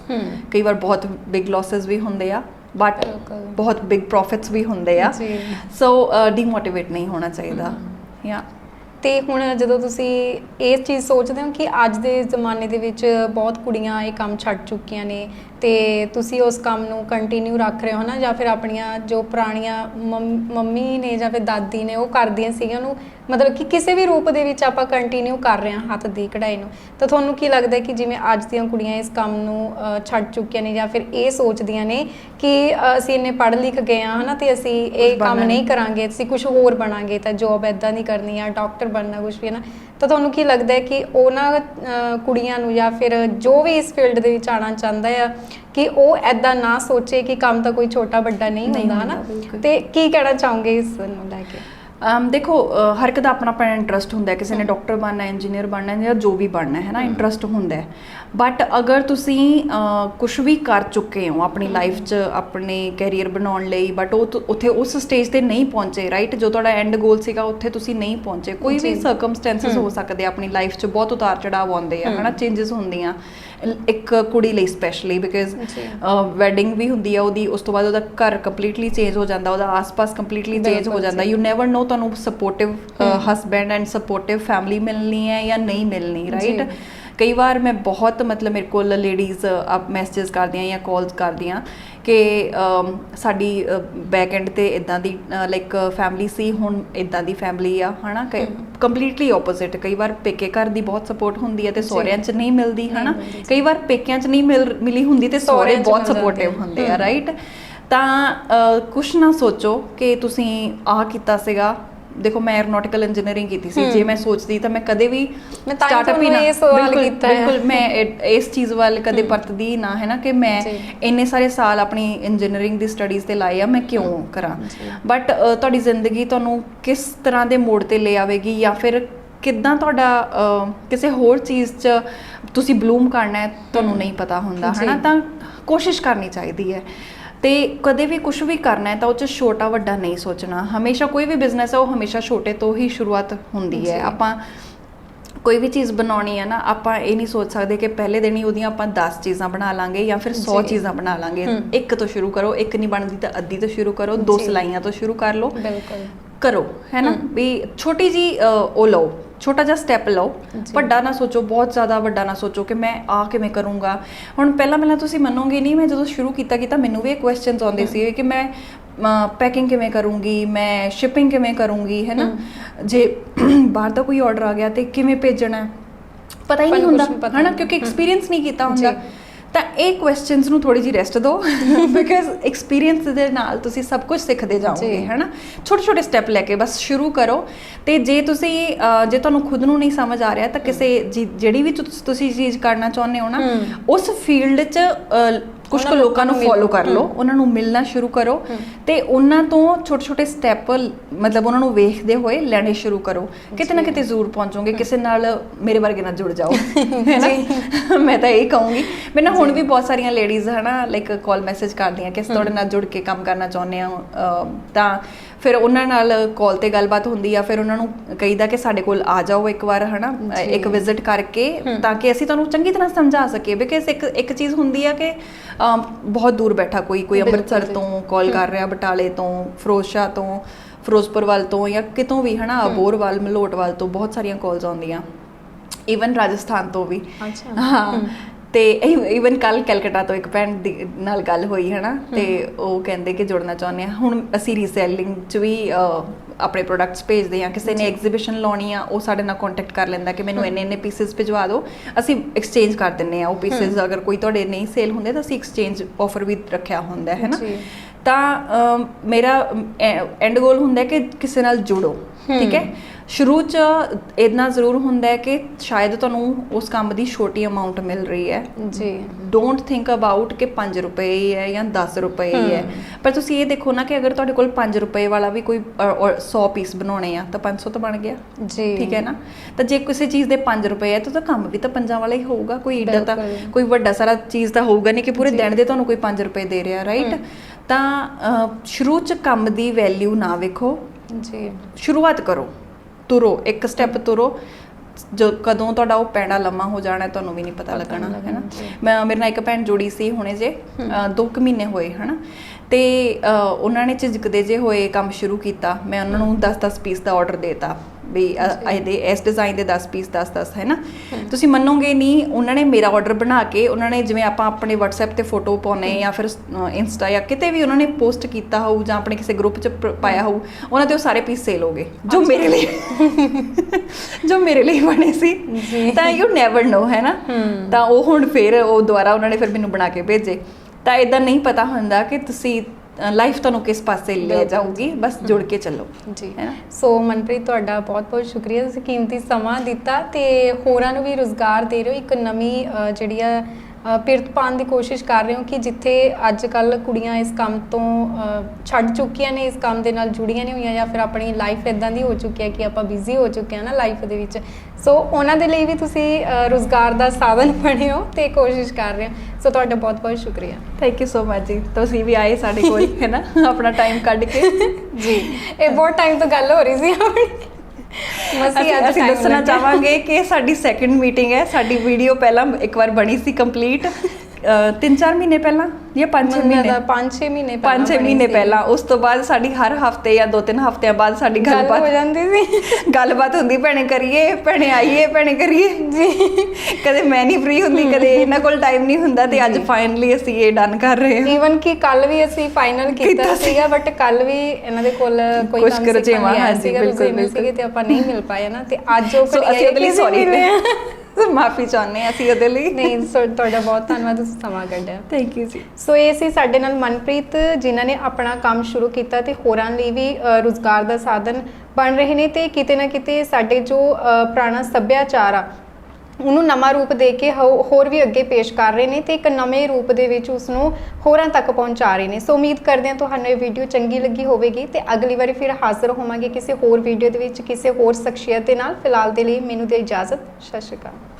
ਕਈ ਵਾਰ ਬਹੁਤ ਬਿਗ ਲਾਸਸ ਵੀ ਹੁੰਦੇ ਆ ਬਟ। ਬਹੁਤ ਬਿਗ ਪ੍ਰੋਫਿਟਸ ਵੀ ਹੁੰਦੇ ਆ। ਸੋ ਡੀਮੋਟੀਵੇਟ ਨਹੀਂ ਹੋਣਾ ਚਾਹੀਦਾ ਯਾ ਤੇ ਹੁਣ ਜਦੋਂ ਤੁਸੀਂ ਇਹ ਚੀਜ਼ ਸੋਚਦੇ ਹੋ ਕਿ ਅੱਜ ਦੇ ਜ਼ਮਾਨੇ ਦੇ ਵਿੱਚ ਬਹੁਤ ਕੁੜੀਆਂ ਇਹ ਕੰਮ ਛੱਡ ਚੁੱਕੀਆਂ ਨੇ ਤੇ ਤੁਸੀਂ ਉਸ ਕੰਮ ਨੂੰ ਕੰਟੀਨਿਊ ਰੱਖ ਰਹੇ ਹੋ ਨਾ ਜਾਂ ਫਿਰ ਆਪਣੀਆਂ ਜੋ ਪੁਰਾਣੀਆਂ ਮੰਮ- ਨੇ ਜਾਂ ਫਿਰ ਦਾਦੀ ਨੇ ਉਹ ਕਰਦੀਆਂ ਸੀਗੀਆਂ ਉਹਨੂੰ ਮਤਲਬ ਕਿ ਕਿਸੇ ਵੀ ਰੂਪ ਦੇ ਵਿੱਚ ਆਪਾਂ ਕੰਟੀਨਿਊ ਕਰ ਰਹੇ ਹਾਂ ਹੱਥ ਦੀ ਕਢਾਈ ਨੂੰ। ਤਾਂ ਤੁਹਾਨੂੰ ਕੀ ਲੱਗਦਾ ਕਿ ਜਿਵੇਂ ਅੱਜ ਦੀਆਂ ਕੁੜੀਆਂ ਇਸ ਕੰਮ ਨੂੰ ਛੱਡ ਚੁੱਕੀਆਂ ਨੇ ਜਾਂ ਫਿਰ ਇਹ ਸੋਚਦੀਆਂ ਨੇ ਕਿ ਅਸੀਂ ਇੰਨੇ ਪੜ੍ਹ ਲਿਖ ਗਏ ਹਾਂ ਹਨਾ ਤੇ ਅਸੀਂ ਇਹ ਕੰਮ ਨਹੀਂ ਕਰਾਂਗੇ ਅਸੀਂ ਕੁਝ ਹੋਰ ਬਣਾਂਗੇ ਤਾਂ ਜੋਬ ਐਦਾਂ ਨਹੀਂ ਕਰਨੀ ਆ ਡਾਕਟਰ ਬਣਨਾ ਕੁਝ ਵੀ ਨਾ ਤਾਂ ਤੁਹਾਨੂੰ ਕੀ ਲੱਗਦਾ ਕਿ ਉਹਨਾਂ ਕੁੜੀਆਂ ਨੂੰ ਜਾਂ ਫਿਰ ਜੋ ਵੀ ਇਸ ਫੀਲਡ ਦੇ ਵਿੱਚ ਆਉਣਾ ਚਾਹੁੰਦਾ ਆ ਕਿ ਉਹ ਐਦਾਂ ਨਾ ਸੋਚੇ ਕਿ ਕੰਮ ਤਾਂ ਕੋਈ ਛੋਟਾ ਵੱਡਾ ਨਹੀਂ ਹੁੰਦਾ ਹਨਾ। ਤੇ ਕੀ ਕਹਿਣਾ ਚਾਹੋਗੇ ਇਸ ਨੂੰ ਲੈ ਕੇ? ਅਮ ਦੇਖੋ ਹਰ ਇੱਕ ਦਾ ਆਪਣਾ ਆਪਣਾ ਇੰਟਰਸਟ ਹੁੰਦਾ ਹੈ। ਕਿਸੇ ਨੇ ਡਾਕਟਰ ਬਣਨਾ ਹੈ ਇੰਜੀਨੀਅਰ ਬਣਨਾ ਹੈ ਜਾਂ ਜੋ ਵੀ ਬਣਨਾ ਹੈ ਨਾ ਇੰਟਰਸਟ ਹੁੰਦਾ ਹੈ। ਬਟ ਅਗਰ ਤੁਸੀਂ ਕੁਝ ਵੀ ਕਰ ਚੁੱਕੇ ਹੋ ਆਪਣੀ ਲਾਈਫ 'ਚ ਆਪਣੇ ਕੈਰੀਅਰ ਬਣਾਉਣ ਲਈ ਬਟ ਉਹ ਉੱਥੇ ਉਸ ਸਟੇਜ ਤੇ ਨਹੀਂ ਪਹੁੰਚੇ ਰਾਈਟ ਜੋ ਤੁਹਾਡਾ ਐਂਡ ਗੋਲ ਸੀਗਾ ਉੱਥੇ ਤੁਸੀਂ ਨਹੀਂ ਪਹੁੰਚੇ। ਕੋਈ ਵੀ। ਸਰਕਮਸਟੈਂਸਸ ਹੋ ਸਕਦੇ ਆ ਆਪਣੀ ਲਾਈਫ 'ਚ ਬਹੁਤ ਉਤਾਰ ਚੜਾਵ ਆਉਂਦੇ ਆ ਹਨਾ? ਚੇਂਜਸ ਹੁੰਦੀਆਂ। ਇੱਕ ਕੁੜੀ ਲਈ ਸਪੈਸ਼ਲੀ ਬਿਕਾਜ਼। ਵੈਡਿੰਗ ਵੀ ਹੁੰਦੀ ਆ ਉਹਦੀ ਉਸ ਤੋਂ ਬਾਅਦ ਉਹਦਾ ਘਰ ਕੰਪਲੀਟਲੀ ਚੇਂਜ ਹੋ ਜਾਂਦਾ ਉਹਦਾ ਆਸ-ਪਾਸ ਕੰਪਲੀਟਲੀ ਚੇਂਜ ਹੋ ਜਾਂਦਾ। ਯੂ ਨੈਵਰ ਨੋ ਤੁਹਾਨੂੰ sportive husband and sportive family ਮਿਲਣੀ ਹੈ ਜਾਂ ਨਹੀਂ ਮਿਲਣੀ ਰਾਈਟ। ਕਈ ਵਾਰ ਮੈਂ ਬਹੁਤ ਮਤਲਬ ਮੇਰੇ ਕੋਲ ਲੇਡੀਜ਼ ਅਪ ਮੈਸੇजेस ਕਰਦੀਆਂ ਜਾਂ ਕਾਲਸ ਕਰਦੀਆਂ ਕਿ ਸਾਡੀ ਬੈਕ ਐਂਡ ਤੇ ਇਦਾਂ ਦੀ ਲਾਈਕ ਫੈਮਿਲੀ ਸੀ ਹੁਣ ਇਦਾਂ ਦੀ ਫੈਮਿਲੀ ਆ ਹਨਾ ਕੰਪਲੀਟਲੀ ਆਪੋਜ਼ਿਟ ਕਈ ਵਾਰ ਪੇਕੇ ਘਰ ਦੀ ਬਹੁਤ ਸਪੋਰਟ ਹੁੰਦੀ ਹੈ ਤੇ। ਸਹੁਰਿਆਂ 'ਚ ਨਹੀਂ ਮਿਲਦੀ ਹਨਾ ਕਈ ਵਾਰ ਪੇਕਿਆਂ 'ਚ ਨਹੀਂ ਮਿਲ ਮਿਲੀ ਹੁੰਦੀ ਤੇ ਸਹੁਰੇ ਬਹੁਤ ਸਪੋਰਟਿਵ। ਹੁੰਦੇ ਆ। ਰਾਈਟ ਤਾਂ ਕੁਛ ਨਾ ਸੋਚੋ ਕਿ ਤੁਸੀਂ ਆਹ ਕੀਤਾ ਸੀਗਾ ਦੇਖੋ ਮੈਂ ਐਰੋਨੋਟਿਕਲ ਇੰਜੀਨੀਅਰਿੰਗ ਕੀਤੀ ਸੀ। ਜੇ ਮੈਂ ਸੋਚਦੀ ਤਾਂ ਮੈਂ ਕਦੇ ਵੀ ਮੈਂ ਤਾਂ ਹੀ ਨਾ- ਬਿਲਕੁਲ- ਮੈਂ ਇਸ ਚੀਜ਼ ਵੱਲ ਕਦੇ ਪਰਤਦੀ ਨਾ ਹੈ ਨਾ ਕਿ ਮੈਂ। ਇੰਨੇ ਸਾਰੇ ਸਾਲ ਆਪਣੀ ਇੰਜੀਨੀਅਰਿੰਗ ਦੀ ਸਟੱਡੀਜ਼ ਤੇ ਲਾਏ ਆ ਮੈਂ ਕਿਉਂ ਕਰਾਂ। ਬਟ ਤੁਹਾਡੀ ਜ਼ਿੰਦਗੀ ਤੁਹਾਨੂੰ ਕਿਸ ਤਰ੍ਹਾਂ ਦੇ ਮੋੜ ਤੇ ਲੈ ਆਵੇਗੀ ਜਾਂ ਫਿਰ ਕਿੱਦਾਂ ਤੁਹਾਡਾ ਕਿਸੇ ਹੋਰ ਚੀਜ਼ 'ਚ ਤੁਸੀਂ ਬਲੂਮ ਕਰਨਾ ਹੈ ਤੁਹਾਨੂੰ ਨਹੀਂ ਪਤਾ ਹੁੰਦਾ। ਹਨਾ ਤਾਂ ਕੋਸ਼ਿਸ਼ ਕਰਨੀ ਚਾਹੀਦੀ ਹੈ ਤੇ ਕਦੇ ਵੀ ਕੁਝ ਵੀ ਕਰਨਾ ਹੈ ਤਾਂ ਉਹ 'ਚ ਛੋਟਾ ਵੱਡਾ ਨਹੀਂ ਸੋਚਣਾ ਹਮੇਸ਼ਾ ਕੋਈ ਵੀ ਬਿਜ਼ਨਸ ਹੈ ਉਹ ਹਮੇਸ਼ਾ ਛੋਟੇ ਤੋਂ ਹੀ ਸ਼ੁਰੂਆਤ ਹੁੰਦੀ ਹੈ। ਆਪਾਂ ਕੋਈ ਵੀ ਚੀਜ਼ ਬਣਾਉਣੀ ਹੈ ਨਾ ਆਪਾਂ ਇਹ ਨਹੀਂ ਸੋਚ ਸਕਦੇ ਕਿ ਪਹਿਲੇ ਦਿਨ ਹੀ ਉਹਦੀਆਂ ਆਪਾਂ 10 ਚੀਜ਼ਾਂ ਬਣਾ ਲਾਂਗੇ ਜਾਂ ਫਿਰ 100 ਜੀ। ਚੀਜ਼ਾਂ ਬਣਾ ਲਾਂਗੇ। ਇੱਕ ਤੋਂ ਸ਼ੁਰੂ ਕਰੋ ਇੱਕ ਨਹੀਂ ਬਣਦੀ ਤਾਂ ਅੱਧੀ ਤੋਂ ਸ਼ੁਰੂ ਕਰੋ ਦੋ। ਸਲਾਈਆਂ ਤੋਂ ਸ਼ੁਰੂ ਕਰ ਲਓ ਬਿਲਕੁਲ ਕਰੋ ਹੈ ਨਾ। ਵੀ ਛੋਟੀ ਜੀ ਉਹ ਲਓ ਛੋਟਾ ਜਿਹਾ ਸਟੈਪ ਲਓ। ਵੱਡਾ ਨਾ ਸੋਚੋ ਬਹੁਤ ਜ਼ਿਆਦਾ ਵੱਡਾ ਨਾ ਸੋਚੋ ਕਿ ਮੈਂ ਆ ਕਿਵੇਂ ਕਰੂੰਗਾ ਹੁਣ ਪਹਿਲਾਂ ਪਹਿਲਾਂ ਤੁਸੀਂ ਮੰਨੋਗੇ ਨਹੀਂ ਮੈਂ ਜਦੋਂ ਸ਼ੁਰੂ ਕੀਤਾ ਕੀਤਾ ਮੈਨੂੰ ਵੀ ਇਹ ਕੁਐਸਚਨਸ ਆਉਂਦੇ ਸੀ ਕਿ ਮੈਂ ਪੈਕਿੰਗ ਕਿਵੇਂ ਕਰੂੰਗੀ ਮੈਂ ਸ਼ਿਪਿੰਗ ਕਿਵੇਂ ਕਰੂੰਗੀ ਹੈ ਨਾ ਜੇ [clears throat] ਬਾਹਰ ਦਾ ਕੋਈ ਆਰਡਰ ਆ ਗਿਆ ਤੇ ਕਿਵੇਂ ਭੇਜਣਾ? ਪਤਾ ਹੀ ਨਹੀਂ ਹੁੰਦਾ ਕੁਛ ਨੀ ਪਤਾ ਹੈ ਨਾ ਹੁੰਦਾ। ਕਿਉਂਕਿ। ਐਕਸਪੀਰੀਅੰਸ ਨਹੀਂ ਕੀਤਾ ਹੁੰਦਾ। ਤਾਂ ਇਹ ਕੁਐਸਚਨਸ ਨੂੰ ਥੋੜੀ ਜੀ ਰੈਸਟ ਦਿਓ [laughs] ਬਿਕਾਜ਼ ਐਕਸਪੀਰੀਅੰਸ ਦੇ ਨਾਲ ਤੁਸੀਂ ਸਭ ਕੁਝ ਸਿੱਖਦੇ ਜਾਓਗੇ। ਹੈਨਾ ਛੋਟੇ ਛੋਟੇ ਸਟੈਪ ਲੈ ਕੇ ਬਸ ਸ਼ੁਰੂ ਕਰੋ ਤੇ ਜੇ ਤੁਸੀਂ ਜੇ ਤੁਹਾਨੂੰ ਖੁਦ ਨੂੰ ਨਹੀਂ ਸਮਝ ਆ ਰਿਹਾ ਤਾਂ ਕਿਸੇ ਜਿਹੜੀ ਵੀ ਤੁਸ- ਚੀਜ਼ ਕਰਨਾ ਚਾਹੁੰਦੇ ਹੋ ਨਾ। ਉਸ ਫੀਲਡ 'ਚ ਕੁਝ ਕੁ ਲੋਕਾਂ ਨੂੰ ਫੋਲੋ ਕਰ। ਲਓ ਉਹਨਾਂ ਨੂੰ ਮਿਲਣਾ ਸ਼ੁਰੂ ਕਰੋ। ਤੇ ਉਹਨਾਂ ਤੋਂ ਛੋਟੇ ਛੋਟੇ ਸਟੈਪ ਮਤਲਬ ਉਹਨਾਂ ਨੂੰ ਵੇਖਦੇ ਹੋਏ ਲੈਣੇ ਸ਼ੁਰੂ ਕਰੋ ਕਿਤੇ ਨਾ। ਕਿਤੇ ਜ਼ਰੂਰ ਪਹੁੰਚੋਗੇ ਕਿਸੇ ਨਾਲ ਮੇਰੇ ਵਰਗੇ ਨਾਲ ਜੁੜ ਜਾਓ ਹੈ ਨਾ [laughs] ਮੈਂ ਤਾਂ ਇਹ ਕਹੂੰਗੀ ਮੈਂ ਨਾ ਹੁਣ। ਵੀ ਬਹੁਤ ਸਾਰੀਆਂ ਲੇਡੀਜ਼ ਹਨਾ ਲਾਈਕ ਕਾਲ ਮੈਸੇਜ ਕਰਦੀਆਂ ਕਿ ਤੁਹਾਡੇ ਨਾਲ ਜੁੜ ਕੇ ਕੰਮ ਕਰਨਾ ਚਾਹੁੰਦੇ ਆ ਤਾਂ ਫਿਰ ਉਹਨਾਂ ਨਾਲ ਕਾਲ ਤੇ ਗੱਲਬਾਤ ਹੁੰਦੀ ਆ ਫਿਰ ਉਹਨਾਂ ਨੂੰ ਕਹੀਦਾ ਕਿ ਸਾਡੇ ਕੋਲ ਆ ਜਾਓ ਇੱਕ ਵਾਰ ਹਨਾ। ਇੱਕ ਵਿਜ਼ਿਟ ਕਰਕੇ। ਤਾਂ ਕਿ ਅਸੀਂ ਤੁਹਾਨੂੰ ਚੰਗੀ ਤਰ੍ਹਾਂ ਸਮਝਾ ਸਕੀਏ ਬਿਕਾਜ਼ ਇੱਕ ਇੱਕ ਚੀਜ਼ ਹੁੰਦੀ ਆ ਕਿ ਬਹੁਤ ਦੂਰ ਬੈਠਾ ਕੋਈ ਕੋਈ ਅੰਮ੍ਰਿਤਸਰ। ਤੋਂ ਕਾਲ ਕਰ ਰਿਹਾ ਬਟਾਲੇ ਤੋਂ ਫਿਰੋਜ਼ਸ਼ਾਹ ਤੋਂ ਫਿਰੋਜ਼ਪੁਰ ਵੱਲ ਤੋਂ ਜਾਂ ਕਿਤੋਂ ਵੀ ਹਨਾ ਅਬੋਰ ਵੱਲ ਮਲੋਟ ਵੱਲ ਤੋਂ ਬਹੁਤ ਸਾਰੀਆਂ ਕਾਲਸ ਆਉਂਦੀਆਂ ਈਵਨ ਰਾਜਸਥਾਨ ਤੋਂ ਵੀ ਅੱਛਾ ਹਾਂ। ਤੇ ਈਵਨ ਕੱਲ ਕਲਕੱਤਾ ਤੋਂ ਇੱਕ ਭੈਣ ਦੀ ਨਾਲ ਗੱਲ ਹੋਈ ਹੈ ਨਾ ਤੇ ਉਹ ਕਹਿੰਦੇ ਕਿ ਜੁੜਨਾ ਚਾਹੁੰਦੇ ਆ। ਹੁਣ ਅਸੀਂ ਰੀਸੈਲਿੰਗ ਚ ਵੀ ਆਪਣੇ ਪ੍ਰੋਡਕਟਸ ਭੇਜਦੇ ਆ ਕਿਸੇ ਨੇ। ਐਗਜ਼ੀਬਿਸ਼ਨ ਲਾਉਣੀ ਆ ਉਹ ਸਾਡੇ ਨਾਲ ਕੰਟੈਕਟ ਕਰ ਲੈਂਦਾ ਕਿ ਮੈਨੂੰ ਇੰਨੇ ਇੰਨੇ ਪੀਸਸ ਭਿਜਵਾ ਦਿਓ। ਅਸੀਂ ਐਕਸਚੇਂਜ ਕਰ ਦਿੰਨੇ ਆ ਉਹ ਪੀਸਸ ਅਗਰ ਕੋਈ ਤੁਹਾਡੇ ਨਹੀਂ ਸੇਲ ਹੁੰਦੇ ਤਾਂ ਅਸੀਂ ਐਕਸਚੇਂਜ ਆਫਰ ਵੀ ਰੱਖਿਆ ਹੁੰਦਾ ਹੈ ਨਾ? ਜੀ। ਤਾਂ ਮੇਰਾ ਐਂਡ ਗੋਲ ਹੁੰਦਾ ਹੈ ਕਿ ਕਿਸੇ ਨਾਲ ਜੁੜੋ ਠੀਕ ਹੈ? ਸ਼ੁਰੂ ਚ ਇਤਨਾ ਜ਼ਰੂਰ ਹੁੰਦਾ ਹੈ ਕਿ ਸ਼ਾਇਦ ਤੁਹਾਨੂੰ ਉਸ ਕੰਮ ਦੀ ਛੋਟੀ ਅਮਾਉਂਟ ਮਿਲ ਰਹੀ ਹੈ। ਜੀ। ਡੋਂਟ ਥਿੰਕ ਅਬਾਊਟ ਕਿ 5 ਰੁਪਏ ਹੀ ਹੈ ਜਾਂ 10 ਰੁਪਏ ਹੀ ਹੈ। ਪਰ ਤੁਸੀਂ ਇਹ ਦੇਖੋ ਨਾ ਕਿ ਅਗਰ ਤੁਹਾਡੇ ਕੋਲ 5 ਰੁਪਏ ਵਾਲਾ ਵੀ ਕੋਈ ਅ, ਔਰ 100 ਪੀਸ ਬਣਾਉਣੇ ਆ ਤਾਂ 500 ਤਾਂ ਬਣ ਗਿਆ। ਜੀ। ਠੀਕ ਹੈ ਨਾ? ਤਾਂ ਜੇ ਕਿਸੇ ਚੀਜ਼ ਦੇ 5 ਰੁਪਏ ਹੈ ਤਾਂ ਉਹਦਾ ਕੰਮ ਵੀ ਤਾਂ ਪੰਜਾਂ ਵਾਲਾ ਹੀ ਹੋਊਗਾ। ਕੋਈ ਏਡਾ ਤਾਂ। ਕੋਈ ਵੱਡਾ ਸਾਰਾ ਚੀਜ਼ ਤਾਂ ਹੋਊਗਾ ਨਹੀਂ ਕਿ ਪੂਰੇ। ਦਿਨ ਦੇ ਤੁਹਾਨੂੰ ਕੋਈ 5 ਰੁਪਏ ਦੇ ਰਿਹਾ ਰਾਈਟ ਤਾਂ ਸ਼ੁਰੂ ਚ ਕੰਮ ਦੀ ਵੈਲਿਊ ਨਾ ਵੇਖੋ। ਜੀ। ਸ਼ੁਰੂਆਤ ਕਰੋ। ਤੁਰੋ ਇੱਕ ਸਟੈਪ ਤੁਰੋ। ਜੋ ਕਦੋਂ ਤੁਹਾਡਾ ਉਹ ਪੈਂਡਾ ਲੰਮਾ ਹੋ ਜਾਣਾ ਤੁਹਾਨੂੰ ਵੀ ਨਹੀਂ ਪਤਾ ਲੱਗਣਾ ਹੈ ਨਾ। ਮੈਂ ਮੇਰੇ ਨਾਲ ਇੱਕ ਭੈਣ ਜੁੜੀ ਸੀ ਹੁਣੇ ਜੇ ਅ, ਦੋ ਕੁ ਮਹੀਨੇ ਹੋਏ ਹਨਾ? ਤੇ ਉਹਨਾਂ ਨੇ ਝਿਜਕਦੇ ਜੇ ਹੋਏ ਕੰਮ ਸ਼ੁਰੂ ਕੀਤਾ। ਮੈਂ ਉਹਨਾਂ ਨੂੰ 10-10 ਪੀਸ ਦਾ ਆਰਡਰ ਦੇਤਾ। ਵੀ ਇਹਦੇ ਇਸ ਡਿਜ਼ਾਈਨ ਦੇ 10 ਪੀਸ 10 10 ਹੈ ਨਾ? ਤੁਸੀਂ ਮੰਨੋਗੇ ਨਹੀਂ ਉਹਨਾਂ ਨੇ ਮੇਰਾ ਆਰਡਰ ਬਣਾ ਕੇ ਉਹਨਾਂ ਨੇ ਜਿਵੇਂ ਆਪਾਂ ਆਪਣੇ WhatsApp ਤੇ ਫੋਟੋ ਪਾਉਨੇ ਜਾਂ ਫਿਰ ਇੰਸਟਾ ਜਾਂ ਕਿਤੇ ਵੀ ਉਹਨਾਂ ਨੇ ਪੋਸਟ ਕੀਤਾ ਹੋਊ ਜਾਂ ਆਪਣੇ ਕਿਸੇ ਗਰੁੱਪ 'ਚ ਪਾਇਆ ਹੋਊ ਉਹਨਾਂ ਤੇ ਉਹ ਸਾਰੇ ਪੀਸ ਸੇਲ ਹੋ ਗਏ ਜੋ ਮੇਰੇ ਲਈ [laughs] ਜੋ ਮੇਰੇ ਲਈ ਬਣੇ ਸੀ। ਤਾਂ ਯੂ ਨੈਵਰ ਨੋ ਹੈ ਨਾ? ਤਾਂ ਉਹ ਹੁਣ ਫਿਰ ਉਹ ਦੁਬਾਰਾ ਉਹਨਾਂ ਨੇ ਫਿਰ ਮੈਨੂੰ ਬਣਾ ਕੇ ਭੇਜੇ। ਤਾਂ ਇਦਾਂ ਨਹੀਂ ਪਤਾ ਹੁੰਦਾ ਕਿ ਤੁਸੀਂ ਲਾਈਫ ਤੁਹਾਨੂੰ ਕਿਸ ਪਾਸੇ ਲੈ। ਜਾਊਗੀ? ਬਸ ਜੁੜ ਕੇ ਚੱਲੋ ਜੀ। ਸੋ ਮਨਪ੍ਰੀਤ ਤੁਹਾਡਾ ਬਹੁਤ-ਬਹੁਤ ਸ਼ੁਕਰੀਆ। ਤੁਸੀਂ ਕੀਮਤੀ ਸਮਾਂ ਦਿੱਤਾ ਤੇ ਹੋਰਾਂ ਨੂੰ ਵੀ ਰੋਜ਼ਗਾਰ ਦੇ ਰਹੇ ਹੋ। ਇੱਕ ਨਵੀਂ ਜਿਹੜੀ ਆ ਪਿਰਤ ਪਾਉਣ ਦੀ ਕੋਸ਼ਿਸ਼ ਕਰ ਰਹੇ ਹੋ ਕਿ ਜਿੱਥੇ ਅੱਜ ਕੱਲ ਕੁੜੀਆਂ ਇਸ ਕੰਮ ਤੋਂ ਛੱਡ ਚੁੱਕੀਆਂ ਨੇ ਇਸ ਕੰਮ ਦੇ ਨਾਲ ਜੁੜੀਆਂ ਨਹੀਂ ਹੋਈਆਂ ਜਾਂ ਫਿਰ ਆਪਣੀ ਲਾਈਫ ਇਦਾਂ ਦੀ ਹੋ ਚੁੱਕੀ ਹੈ ਕਿ ਆਪਾਂ ਬਿਜ਼ੀ ਹੋ ਚੁੱਕੇ ਹਾਂ ਨਾ ਲਾਈਫ ਦੇ ਵਿੱਚ। ਸੋ ਉਹਨਾਂ ਦੇ ਲਈ ਵੀ ਤੁਸੀਂ ਰੋਜ਼ਗਾਰ ਦਾ ਸਾਧਨ [laughs] ਬਣੇ ਹੋ ਤੇ ਕੋਸ਼ਿਸ਼ ਕਰ ਰਹੇ ਹੋ। ਸੋ ਤੁਹਾਡਾ ਬਹੁਤ-ਬਹੁਤ ਸ਼ੁਕਰੀਆ। ਥੈਂਕ ਯੂ ਸੋ ਮਚ ਜੀ। ਤੁਸੀਂ ਵੀ ਆਏ ਸਾਡੇ ਕੋਲ ਹੈ ਨਾ? [laughs] ਆਪਣਾ ਟਾਈਮ ਕੱਢ ਕੇ। [laughs] ਜੀ। ਇਹ ਬਹੁਤ ਟਾਈਮ ਤੋਂ ਗੱਲ ਹੋ ਰਹੀ ਸੀ ਆਪਣੀ। ਅਸੀਂ ਅੱਜ ਅਸੀਂ ਦੱਸਣਾ। ਚਾਹਾਂਗੇ ਕਿ ਸਾਡੀ ਸੈਕੰਡ ਮੀਟਿੰਗ ਹੈ ਸਾਡੀ ਵੀਡੀਓ ਪਹਿਲਾਂ ਇੱਕ ਵਾਰ ਬਣੀ ਸੀ ਕੰਪਲੀਟ 3-4 ਮਹੀਨੇ ਪਹਿਲਾਂ ਜਾਂ 5-6 ਮੈਨੂੰ ਮਹੀਨੇ ਲੱਗਦਾ 5-6 ਮਹੀਨੇ ਪਹਿਲਾਂ 5-6 ਬਣੀ ਮਹੀਨੇ। ਪਹਿਲਾਂ ਉਸ ਤੋਂ ਬਾਅਦ ਸਾਡੀ ਹਰ ਹਫ਼ਤੇ ਜਾਂ 2-3 ਹਫਤਿਆਂ ਬਾਅਦ ਸਾਡੀ ਗੱਲ ਹੋ ਗੱਲਬਾਤ ਜਾਂਦੀ ਸੀ ਗੱਲਬਾਤ ਹੁੰਦੀ ਭੈਣੇ ਕਰੀਏ ਭੈਣੇ ਆਈਏ ਭੈਣੇ ਕਰੀਏ ਜੀ ਕਦੇ ਮੈਂ ਨਹੀਂ ਫ੍ਰੀ ਹੁੰਦੀ ਕਦੇ ਇਹਨਾਂ ਕੋਲ ਟਾਈਮ ਨਹੀਂ ਹੁੰਦਾ ਤੇ ਅੱਜ ਫਾਈਨਲੀ ਅਸੀਂ ਇਹ ਡਨ ਕਰ ਰਹੇ ਹਾਂ ਈਵਨ ਕਿ ਕੱਲ ਵੀ ਅਸੀਂ ਫਾਈਨਲ ਕੀਤਾ। ਸੀਗਾ ਬਟ ਕੱਲ ਵੀ ਇਹਨਾਂ ਦੇ ਕੋਲ ਕੋਈ ਕੁਛ ਕੰਮ ਕੁ ਸੀ ਰੁਝੇਵਾਂ, ਸੀਗਾ ਹਾਂਜੀ, ਬਿਲਕੁਲ, ਸੀਗੇ ਤੇ ਆਪਾਂ ਨਹੀਂ ਮਿਲ ਪਾਏ ਨਾ ਤੇ ਅੱਜ ਉਹ ਘੜੀ ਅਸੀਂ ਉਹਦੇ ਲਈ ਸੌਰੀ। [laughs] ਮਾਫੀ ਚਾਹੁੰਦੇ ਹਾਂ ਅਸੀਂ ਉਹਦੇ ਲਈ। ਨਹੀਂ ਸੋ ਤੁਹਾਡਾ ਬਹੁਤ ਧੰਨਵਾਦ ਤੁਸੀਂ ਸਮਾਂ ਕੱਢਿਆ। ਥੈਂਕ ਯੂ ਜੀ। ਸੋ ਇਹ ਸੀ ਸਾਡੇ ਨਾਲ ਮਨਪ੍ਰੀਤ ਜਿਨ੍ਹਾਂ ਨੇ ਆਪਣਾ ਕੰਮ ਸ਼ੁਰੂ ਕੀਤਾ ਤੇ ਹੋਰਾਂ ਲਈ ਵੀ ਰੁਜ਼ਗਾਰ ਦਾ ਸਾਧਨ ਬਣ ਰਹੇ ਨੇ ਤੇ ਕਿਤੇ ਨਾ ਕਿਤੇ ਸਾਡੇ ਜੋ ਪੁਰਾਣਾ ਸੱਭਿਆਚਾਰ ਆ ਉਹਨੂੰ ਨਵਾਂ ਰੂਪ ਦੇ ਕੇ ਹੋ- ਹੋਰ ਵੀ ਅੱਗੇ ਪੇਸ਼ ਕਰ ਰਹੇ ਨੇ ਤੇ ਇੱਕ ਨਵੇਂ ਰੂਪ ਦੇ ਵਿੱਚ ਉਸ ਨੂੰ ਹੋਰਾਂ ਤੱਕ ਪਹੁੰਚਾ ਰਹੇ ਨੇ। ਸੋ ਉਮੀਦ ਕਰਦੇ ਹਾਂ ਤੁਹਾਨੂੰ ਇਹ ਵੀਡੀਓ ਚੰਗੀ ਲੱਗੀ ਹੋਵੇਗੀ ਤੇ ਅਗਲੀ ਵਾਰੀ ਫਿਰ ਹਾਜ਼ਰ ਹੋਵਾਂਗੇ ਕਿਸੇ ਹੋਰ ਵੀਡੀਓ ਦੇ ਵਿੱਚ ਕਿਸੇ ਹੋਰ ਸ਼ਖਸੀਅਤ ਦੇ ਨਾਲ। ਫਿਲਹਾਲ ਦੇ ਲਈ ਮੈਨੂੰ ਦੇ ਇਜਾਜ਼ਤ। ਸਤਿ ਸ਼੍ਰੀ ਅਕਾਲ।